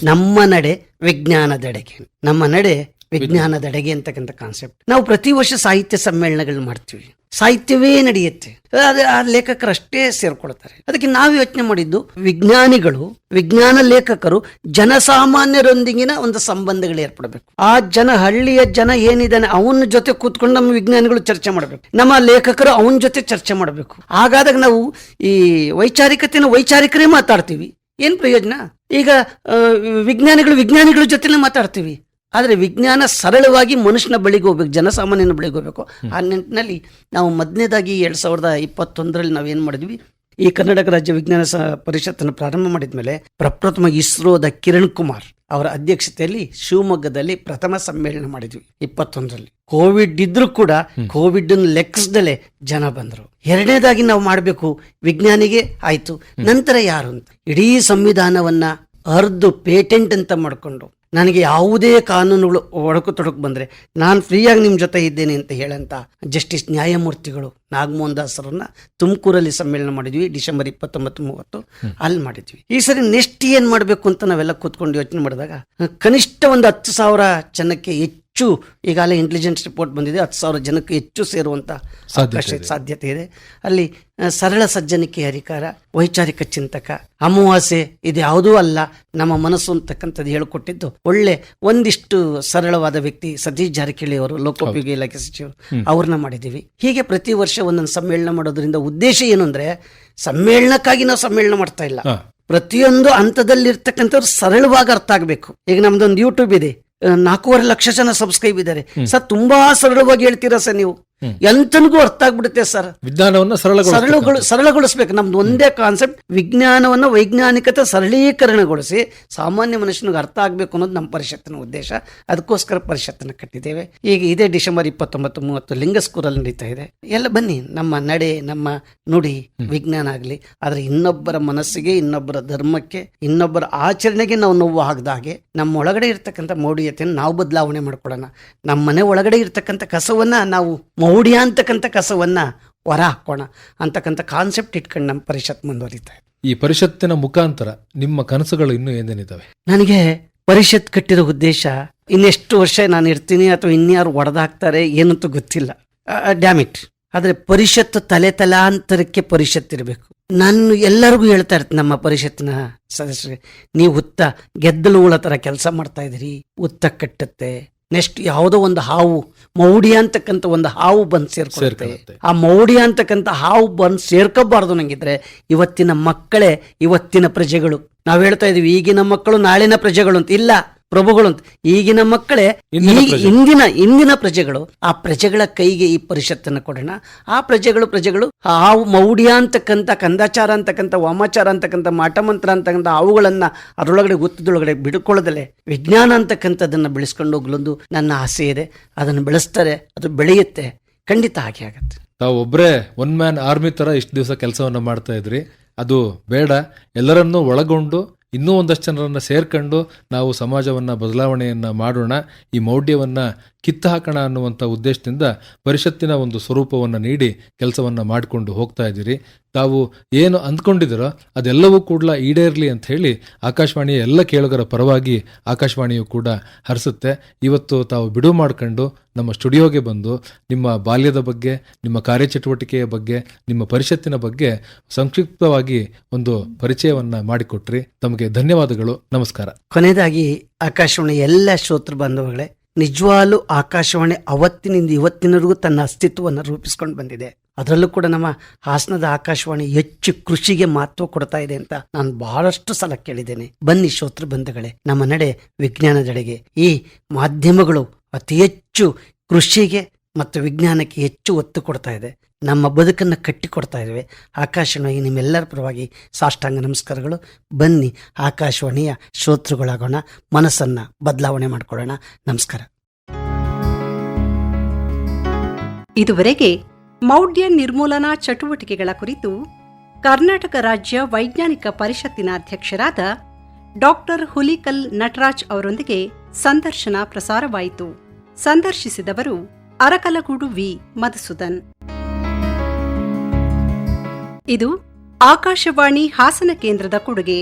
ನಮ್ಮ ನಡೆ ವಿಜ್ಞಾನದೆಡೆಗೆ ನಮ್ಮ ನಡೆ ವಿಜ್ಞಾನದೆಡೆಗೆ ಅಂತಕ್ಕಂಥ ಕಾನ್ಸೆಪ್ಟ್ ನಾವು ಪ್ರತಿ ವರ್ಷ ಸಾಹಿತ್ಯ ಸಮ್ಮೇಳನಗಳನ್ನ ಮಾಡ್ತೀವಿ. ಸಾಹಿತ್ಯವೇ ನಡೆಯುತ್ತೆ. ಅದು ಆ ಲೇಖಕರಷ್ಟೇ ಸೇರ್ಕೊಳ್ತಾರೆ. ಅದಕ್ಕೆ ನಾವು ಯೋಚನೆ ಮಾಡಿದ್ದು ವಿಜ್ಞಾನಿಗಳು ವಿಜ್ಞಾನ ಲೇಖಕರು ಜನಸಾಮಾನ್ಯರೊಂದಿಗಿನ ಒಂದು ಸಂಬಂಧಗಳು ಏರ್ಪಡಬೇಕು. ಆ ಜನ ಹಳ್ಳಿಯ ಜನ ಏನಿದ್ದಾನೆ ಅವನ ಜೊತೆ ಕೂತ್ಕೊಂಡು ನಮ್ಮ ವಿಜ್ಞಾನಿಗಳು ಚರ್ಚೆ ಮಾಡಬೇಕು. ನಮ್ಮ ಲೇಖಕರು ಅವನ ಜೊತೆ ಚರ್ಚೆ ಮಾಡಬೇಕು. ಹಾಗಾದಾಗ ನಾವು ಈ ವೈಚಾರಿಕತೆನ ವೈಚಾರಿಕರೇ ಮಾತಾಡ್ತೀವಿ. ಏನ್ ಪ್ರಯೋಜನ? ಈಗ ವಿಜ್ಞಾನಿಗಳು ವಿಜ್ಞಾನಿಗಳ ಜೊತೆನೇ ಮಾತಾಡ್ತೀವಿ. ಆದರೆ ವಿಜ್ಞಾನ ಸರಳವಾಗಿ ಮನುಷ್ಯನ ಬಳಿಗೆ ಹೋಗ್ಬೇಕು ಜನಸಾಮಾನ್ಯನ ಬಳಿಗೆ ಹೋಗ್ಬೇಕು. ಆ ನಿಟ್ಟಿನಲ್ಲಿ ನಾವು ಮೊದಲನೇದಾಗಿ ಎರಡು ಸಾವಿರದ ಇಪ್ಪತ್ತೊಂದರಲ್ಲಿ ಏನು ಮಾಡಿದ್ವಿ? ಈ ಕರ್ನಾಟಕ ರಾಜ್ಯ ವಿಜ್ಞಾನ ಸ ಪರಿಷತ್ತನ್ನು ಪ್ರಾರಂಭ ಮಾಡಿದ ಮೇಲೆ ಪ್ರಪ್ರಥಮ ಇಸ್ರೋದ ಕಿರಣ್ ಕುಮಾರ್ ಅವರ ಅಧ್ಯಕ್ಷತೆಯಲ್ಲಿ ಶಿವಮೊಗ್ಗದಲ್ಲಿ ಪ್ರಥಮ ಸಮ್ಮೇಳನ ಮಾಡಿದ್ವಿ ಇಪ್ಪತ್ತೊಂದರಲ್ಲಿ. ಕೋವಿಡ್ ಇದ್ರೂ ಕೂಡ ಕೋವಿಡ್ ಲೆಕ್ಕದಲ್ಲೇ ಜನ ಬಂದರು. ಎರಡನೇದಾಗಿ ನಾವು ಮಾಡಬೇಕು ವಿಜ್ಞಾನಿಗೆ ಆಯಿತು ನಂತರ ಯಾರು ಅಂತ? ಇಡೀ ಸಂವಿಧಾನವನ್ನ ಅರ್ದು ಪೇಟೆಂಟ್ ಅಂತ ಮಾಡಿಕೊಂಡು ನನಗೆ ಯಾವುದೇ ಕಾನೂನುಗಳು ಒಡಕು ತೊಡಕು ಬಂದರೆ ನಾನು ಫ್ರೀಯಾಗಿ ನಿಮ್ಮ ಜೊತೆ ಇದ್ದೇನೆ ಅಂತ ಹೇಳಂತ ಜಸ್ಟಿಸ್ ನ್ಯಾಯಮೂರ್ತಿಗಳು ನಾಗಮೋಹನ್ ದಾಸರನ್ನ ತುಮಕೂರಲ್ಲಿ ಸಮ್ಮೇಳನ ಮಾಡಿದ್ವಿ ಡಿಸೆಂಬರ್ ಇಪ್ಪತ್ತೊಂಬತ್ತು ಮೂವತ್ತು. ಅಲ್ಲಿ ಮಾಡಿದ್ವಿ. ಈ ಸರಿ ನೆಕ್ಸ್ಟ್ ಏನು ಮಾಡಬೇಕು ಅಂತ ನಾವೆಲ್ಲ ಕೂತ್ಕೊಂಡು ಯೋಚನೆ ಮಾಡಿದಾಗ ಕನಿಷ್ಠ ಒಂದು ಹತ್ತು ಸಾವಿರ ಜನಕ್ಕೆ ಹೆಚ್ಚು ಹೆಚ್ಚು ಈಗಾಗಲೇ ಇಂಟೆಲಿಜೆನ್ಸ್ ರಿಪೋರ್ಟ್ ಬಂದಿದೆ. ಹತ್ತು ಸಾವಿರ ಜನಕ್ಕೆ ಹೆಚ್ಚು ಸೇರುವಂಥ ಸಾಧ್ಯತೆ ಇದೆ. ಸಾಧ್ಯತೆ ಇದೆ. ಅಲ್ಲಿ ಸರಳ ಸಜ್ಜನಿಕೆ ಹರಿಕಾರ ವೈಚಾರಿಕ ಚಿಂತಕ ಅಮಾವಾಸ್ಯೆ ಇದು ಯಾವುದೂ ಅಲ್ಲ ನಮ್ಮ ಮನಸ್ಸು ಅಂತಕ್ಕಂಥದ್ದು ಹೇಳಿಕೊಟ್ಟಿದ್ದು. ಒಳ್ಳೆ ಒಂದಿಷ್ಟು ಸರಳವಾದ ವ್ಯಕ್ತಿ ಸತೀಶ್ ಜಾರಕಿಹೊಳಿ ಅವರು ಲೋಕೋಪಯೋಗಿ ಇಲಾಖೆ ಸಚಿವರು ಅವ್ರನ್ನ ಮಾಡಿದ್ದೀವಿ. ಹೀಗೆ ಪ್ರತಿ ವರ್ಷ ಒಂದೊಂದು ಸಮ್ಮೇಳನ ಮಾಡೋದ್ರಿಂದ ಉದ್ದೇಶ ಏನು ಅಂದ್ರೆ ಸಮ್ಮೇಳನಕ್ಕಾಗಿ ನಾವು ಸಮ್ಮೇಳನ ಮಾಡ್ತಾ ಇಲ್ಲ. ಪ್ರತಿಯೊಂದು ಹಂತದಲ್ಲಿರ್ತಕ್ಕಂಥವ್ರು ಸರಳವಾಗಿ ಅರ್ಥ ಆಗಬೇಕು. ಈಗ ನಮ್ದೊಂದು ಯೂಟ್ಯೂಬ್ ಇದೆ. ನಾಲ್ಕೂವರೆ ಲಕ್ಷ ಜನ ಸಬ್ಸ್ಕ್ರೈಬ್ ಇದ್ದಾರೆ ಸರ್ ತುಂಬಾ ಸರಳವಾಗಿ ಹೇಳ್ತೀರಾ ಸರ್ ನೀವು. ಎಂತನಿಗೂ ಅರ್ಥ ಆಗ್ಬಿಡುತ್ತೆ ಸರ್. ವಿಜ್ಞಾನವನ್ನ ಸರಳಗೊಳಿಸ ಸರಳಗೊಳ ಸರಳಗೊಳಿಸ್ಬೇಕು. ನಮ್ದು ಒಂದೇ ಕಾನ್ಸೆಪ್ಟ್ ವಿಜ್ಞಾನವನ್ನ ವೈಜ್ಞಾನಿಕತೆ ಸರಳೀಕರಣಗೊಳಿಸಿ ಸಾಮಾನ್ಯ ಮನುಷ್ಯನಿಗೆ ಅರ್ಥ ಆಗಬೇಕು ಅನ್ನೋದು ನಮ್ಮ ಪರಿಷತ್ತಿನ ಉದ್ದೇಶ. ಅದಕ್ಕೋಸ್ಕರ ಪರಿಷತ್ತನ್ನು ಕಟ್ಟಿದ್ದೇವೆ. ಈಗ ಇದೇ ಡಿಸೆಂಬರ್ ಇಪ್ಪತ್ತೊಂಬತ್ತು ಮೂವತ್ತು ಲಿಂಗ ಸ್ಕೂಲಲ್ಲಿ ನಡೀತಾ ಇದೆ. ಎಲ್ಲ ಬನ್ನಿ ನಮ್ಮ ನಡೆ ನಮ್ಮ ನುಡಿ ವಿಜ್ಞಾನ ಆಗಲಿ ಆದರೆ ಇನ್ನೊಬ್ಬರ ಮನಸ್ಸಿಗೆ ಇನ್ನೊಬ್ಬರ ಧರ್ಮಕ್ಕೆ ಇನ್ನೊಬ್ಬರ ಆಚರಣೆಗೆ ನಾವು ನೋವು ಆಗದ ಹಾಗೆ ನಮ್ಮ ಒಳಗಡೆ ಇರ್ತಕ್ಕಂಥ ಮೌಢ್ಯತೆಯನ್ನು ನಾವು ಬದಲಾವಣೆ ಮಾಡ್ಕೊಳ್ಳೋಣ. ನಮ್ಮ ಮನೆ ಒಳಗಡೆ ಇರ್ತಕ್ಕಂಥ ಕಸವನ್ನ ನಾವು ಮೌಢ್ಯ ಅಂತಕ್ಕಂಥ ಕಸವನ್ನು ಹೊರ ಹಾಕೋಣ ಅಂತಕ್ಕಂಥ ಕಾನ್ಸೆಪ್ಟ್ ಇಟ್ಕೊಂಡು ನಮ್ಮ ಪರಿಷತ್ ಮುಂದುವರಿತಾ ಇದೆ. ಈ ಪರಿಷತ್ತಿನ ಮುಖಾಂತರ ನಿಮ್ಮ ಕನಸುಗಳು ಇನ್ನೂ ಏನೇನಿದ್ದಾವೆ ನನಗೆ ಪರಿಷತ್ ಕಟ್ಟಿರೋ ಉದ್ದೇಶ ಇನ್ನೆಷ್ಟು ವರ್ಷ ನಾನು ಇರ್ತೀನಿ ಅಥವಾ ಇನ್ಯಾರು ಒಡೆದಾಕ್ತಾರೆ ಏನಂತೂ ಗೊತ್ತಿಲ್ಲ. ಡ್ಯಾಮಿಟ್ ಆದರೆ ಪರಿಷತ್ ತಲೆ ತಲಾಂತರಕ್ಕೆ ಪರಿಷತ್ ಇರಬೇಕು. ನಾನು ಎಲ್ಲರಿಗೂ ಹೇಳ್ತಾ ಇರ್ತೀನಿ ನಮ್ಮ ಪರಿಷತ್ತಿನ ಸದಸ್ಯರಿಗೆ ನೀವು ಹುತ್ತ ಗೆದ್ದಲು ಹುಳ ಥರ ಕೆಲಸ ಮಾಡ್ತಾ ಇದ್ದೀರಿ ಹುತ್ತ ಕಟ್ಟುತ್ತೆ ನೆಕ್ಸ್ಟ್ ಯಾವುದೋ ಒಂದು ಹಾವು ಮೌಡಿ ಅಂತಕ್ಕಂಥ ಒಂದು ಹಾವು ಬಂದು ಸೇರ್ಕೊಳ್ಳುತ್ತೆ. ಆ ಮೌಡಿ ಅಂತಕ್ಕಂಥ ಹಾವು ಬಂದು ಸೇರ್ಕೋಬಾರ್ದು ನಂಗಿದ್ರೆ ಇವತ್ತಿನ ಮಕ್ಕಳೇ ಇವತ್ತಿನ ಪ್ರಜೆಗಳು. ನಾವು ಹೇಳ್ತಾ ಇದೀವಿ ಈಗಿನ ಮಕ್ಕಳು ನಾಳಿನ ಪ್ರಜೆಗಳು ಅಂತ. ಇಲ್ಲ ಪ್ರಭುಗಳು ಅಂತ ಈಗಿನ ಮಕ್ಕಳೇ ಇಂದಿನ. ಇಂದಿನ ಪ್ರಜೆಗಳು ಆ ಪ್ರಜೆಗಳ ಕೈಗೆ ಈ ಪರಿಷತ್ತನ್ನು ಕೊಡೋಣ. ಆ ಪ್ರಜೆಗಳು ಪ್ರಜೆಗಳು ಆ ಮೌಢ್ಯ ಅಂತಕ್ಕಂಥ ಕಂದಾಚಾರ ಅಂತಕ್ಕಂಥ ವಾಮಾಚಾರ ಅಂತಕ್ಕಂಥ ಮಾಟಮಂತ್ರ ಅಂತಕ್ಕಂಥ ಅವುಗಳನ್ನ ಅದರೊಳಗಡೆ ಗೊತ್ತದೊಳಗಡೆ ಬಿಡ್ಕೊಳ್ಳದಲೆ ವಿಜ್ಞಾನ ಅಂತಕ್ಕಂಥದ್ದನ್ನ ಬೆಳೆಸ್ಕೊಂಡು ಹೋಗ್ಲೊಂದು ನನ್ನ ಆಸೆ ಇದೆ. ಅದನ್ನು ಬೆಳೆಸ್ತಾರೆ ಅದು ಬೆಳೆಯುತ್ತೆ. ಖಂಡಿತ ಹಾಗೆ ಆಗತ್ತೆ. ತಾವು ಒಬ್ಬರೇ ಒನ್ ಮ್ಯಾನ್ ಆರ್ಮಿ ತರ ಇಷ್ಟು ದಿವಸ ಕೆಲಸವನ್ನು ಮಾಡ್ತಾ ಇದ್ರಿ. ಅದು ಬೇಡ. ಎಲ್ಲರನ್ನೂ ಒಳಗೊಂಡು ಇನ್ನೂ ಒಂದಷ್ಟು ಜನರನ್ನು ಸೇರ್ಕೊಂಡು ನಾವು ಸಮಾಜವನ್ನು ಬದಲಾವಣೆಯನ್ನು ಮಾಡೋಣ, ಈ ಮೌಢ್ಯವನ್ನು ಕಿತ್ತು ಹಾಕೋಣ ಅನ್ನುವಂಥ ಉದ್ದೇಶದಿಂದ ಪರಿಷತ್ತಿನ ಒಂದು ಸ್ವರೂಪವನ್ನು ನೀಡಿ ಕೆಲಸವನ್ನು ಮಾಡಿಕೊಂಡು ಹೋಗ್ತಾ ಇದ್ದೀರಿ. ತಾವು ಏನು ಅಂದ್ಕೊಂಡಿದ್ದೀರೋ ಅದೆಲ್ಲವೂ ಕೂಡ ಈಡೇರಲಿ ಅಂತ ಹೇಳಿ ಆಕಾಶವಾಣಿಯ ಎಲ್ಲ ಕೇಳುಗರ ಪರವಾಗಿ ಆಕಾಶವಾಣಿಯು ಕೂಡ ಹರಿಸುತ್ತೆ. ಇವತ್ತು ತಾವು ಬಿಡುವು ಮಾಡ್ಕೊಂಡು ನಮ್ಮ ಸ್ಟುಡಿಯೋಗೆ ಬಂದು ನಿಮ್ಮ ಬಾಲ್ಯದ ಬಗ್ಗೆ, ನಿಮ್ಮ ಕಾರ್ಯಚಟುವಟಿಕೆಯ ಬಗ್ಗೆ, ನಿಮ್ಮ ಪರಿಷತ್ತಿನ ಬಗ್ಗೆ ಸಂಕ್ಷಿಪ್ತವಾಗಿ ಒಂದು ಪರಿಚಯವನ್ನು ಮಾಡಿಕೊಟ್ರಿ. ತಮಗೆ ಧನ್ಯವಾದಗಳು. ನಮಸ್ಕಾರ. ಕೊನೆಯದಾಗಿ ಆಕಾಶವಾಣಿ ಎಲ್ಲ ಶ್ರೋತೃ ಬಾಂಧವಗಳೇ ನಿಜವಾಗ್ಲೂ ಆಕಾಶವಾಣಿ ಅವತ್ತಿನಿಂದ ಇವತ್ತಿನವರೆಗೂ ತನ್ನ ಅಸ್ತಿತ್ವವನ್ನು ರೂಪಿಸ್ಕೊಂಡು ಬಂದಿದೆ. ಅದರಲ್ಲೂ ಕೂಡ ನಮ್ಮ ಹಾಸನದ ಆಕಾಶವಾಣಿ ಹೆಚ್ಚು ಕೃಷಿಗೆ ಮಹತ್ವ ಕೊಡ್ತಾ ಇದೆ ಅಂತ ನಾನು ಬಹಳಷ್ಟು ಸಲ ಕೇಳಿದ್ದೇನೆ. ಬನ್ನಿ ಶ್ರೋತೃ ಬಂಧುಗಳೇ, ನಮ್ಮ ನಡೆ ವಿಜ್ಞಾನದೆಡೆಗೆ ಈ ಮಾಧ್ಯಮಗಳು ಅತಿ ಹೆಚ್ಚು ಕೃಷಿಗೆ ಮತ್ತು ವಿಜ್ಞಾನಕ್ಕೆ ಹೆಚ್ಚು ಒತ್ತು ಕೊಡ್ತಾ ಇದೆ. ನಮ್ಮ ಬದುಕನ್ನು ಕಟ್ಟಿಕೊಡ್ತಾ ಇದ್ದೇವೆ. ಆಕಾಶವಾಣಿ ನಿಮ್ಮೆಲ್ಲರ ಪರವಾಗಿ ಸಾಷ್ಟಾಂಗ ನಮಸ್ಕಾರಗಳು. ಬನ್ನಿ ಆಕಾಶವಾಣಿಯ ಶ್ರೋತೃಗಳಾಗೋಣ. ಮನಸ್ಸನ್ನ ಬದಲಾವಣೆ ಮಾಡಿಕೊಳ್ಳೋಣ. ನಮಸ್ಕಾರ. ಇದುವರೆಗೆ ಮೌಢ್ಯ ನಿರ್ಮೂಲನಾ ಚಟುವಟಿಕೆಗಳ ಕುರಿತು ಕರ್ನಾಟಕ ರಾಜ್ಯ ವೈಜ್ಞಾನಿಕ ಪರಿಷತ್ತಿನ ಅಧ್ಯಕ್ಷರಾದ ಡಾಕ್ಟರ್ ಹುಲಿಕಲ್ ನಟರಾಜ್ ಅವರೊಂದಿಗೆ ಸಂದರ್ಶನ ಪ್ರಸಾರವಾಯಿತು. ಸಂದರ್ಶಿಸಿದವರು ಅರಕಲಗೂಡು ವಿ ಮಧುಸೂದನ್. ಇದು ಆಕಾಶವಾಣಿ ಹಾಸನ ಕೇಂದ್ರದ ಕೊಡುಗೆ.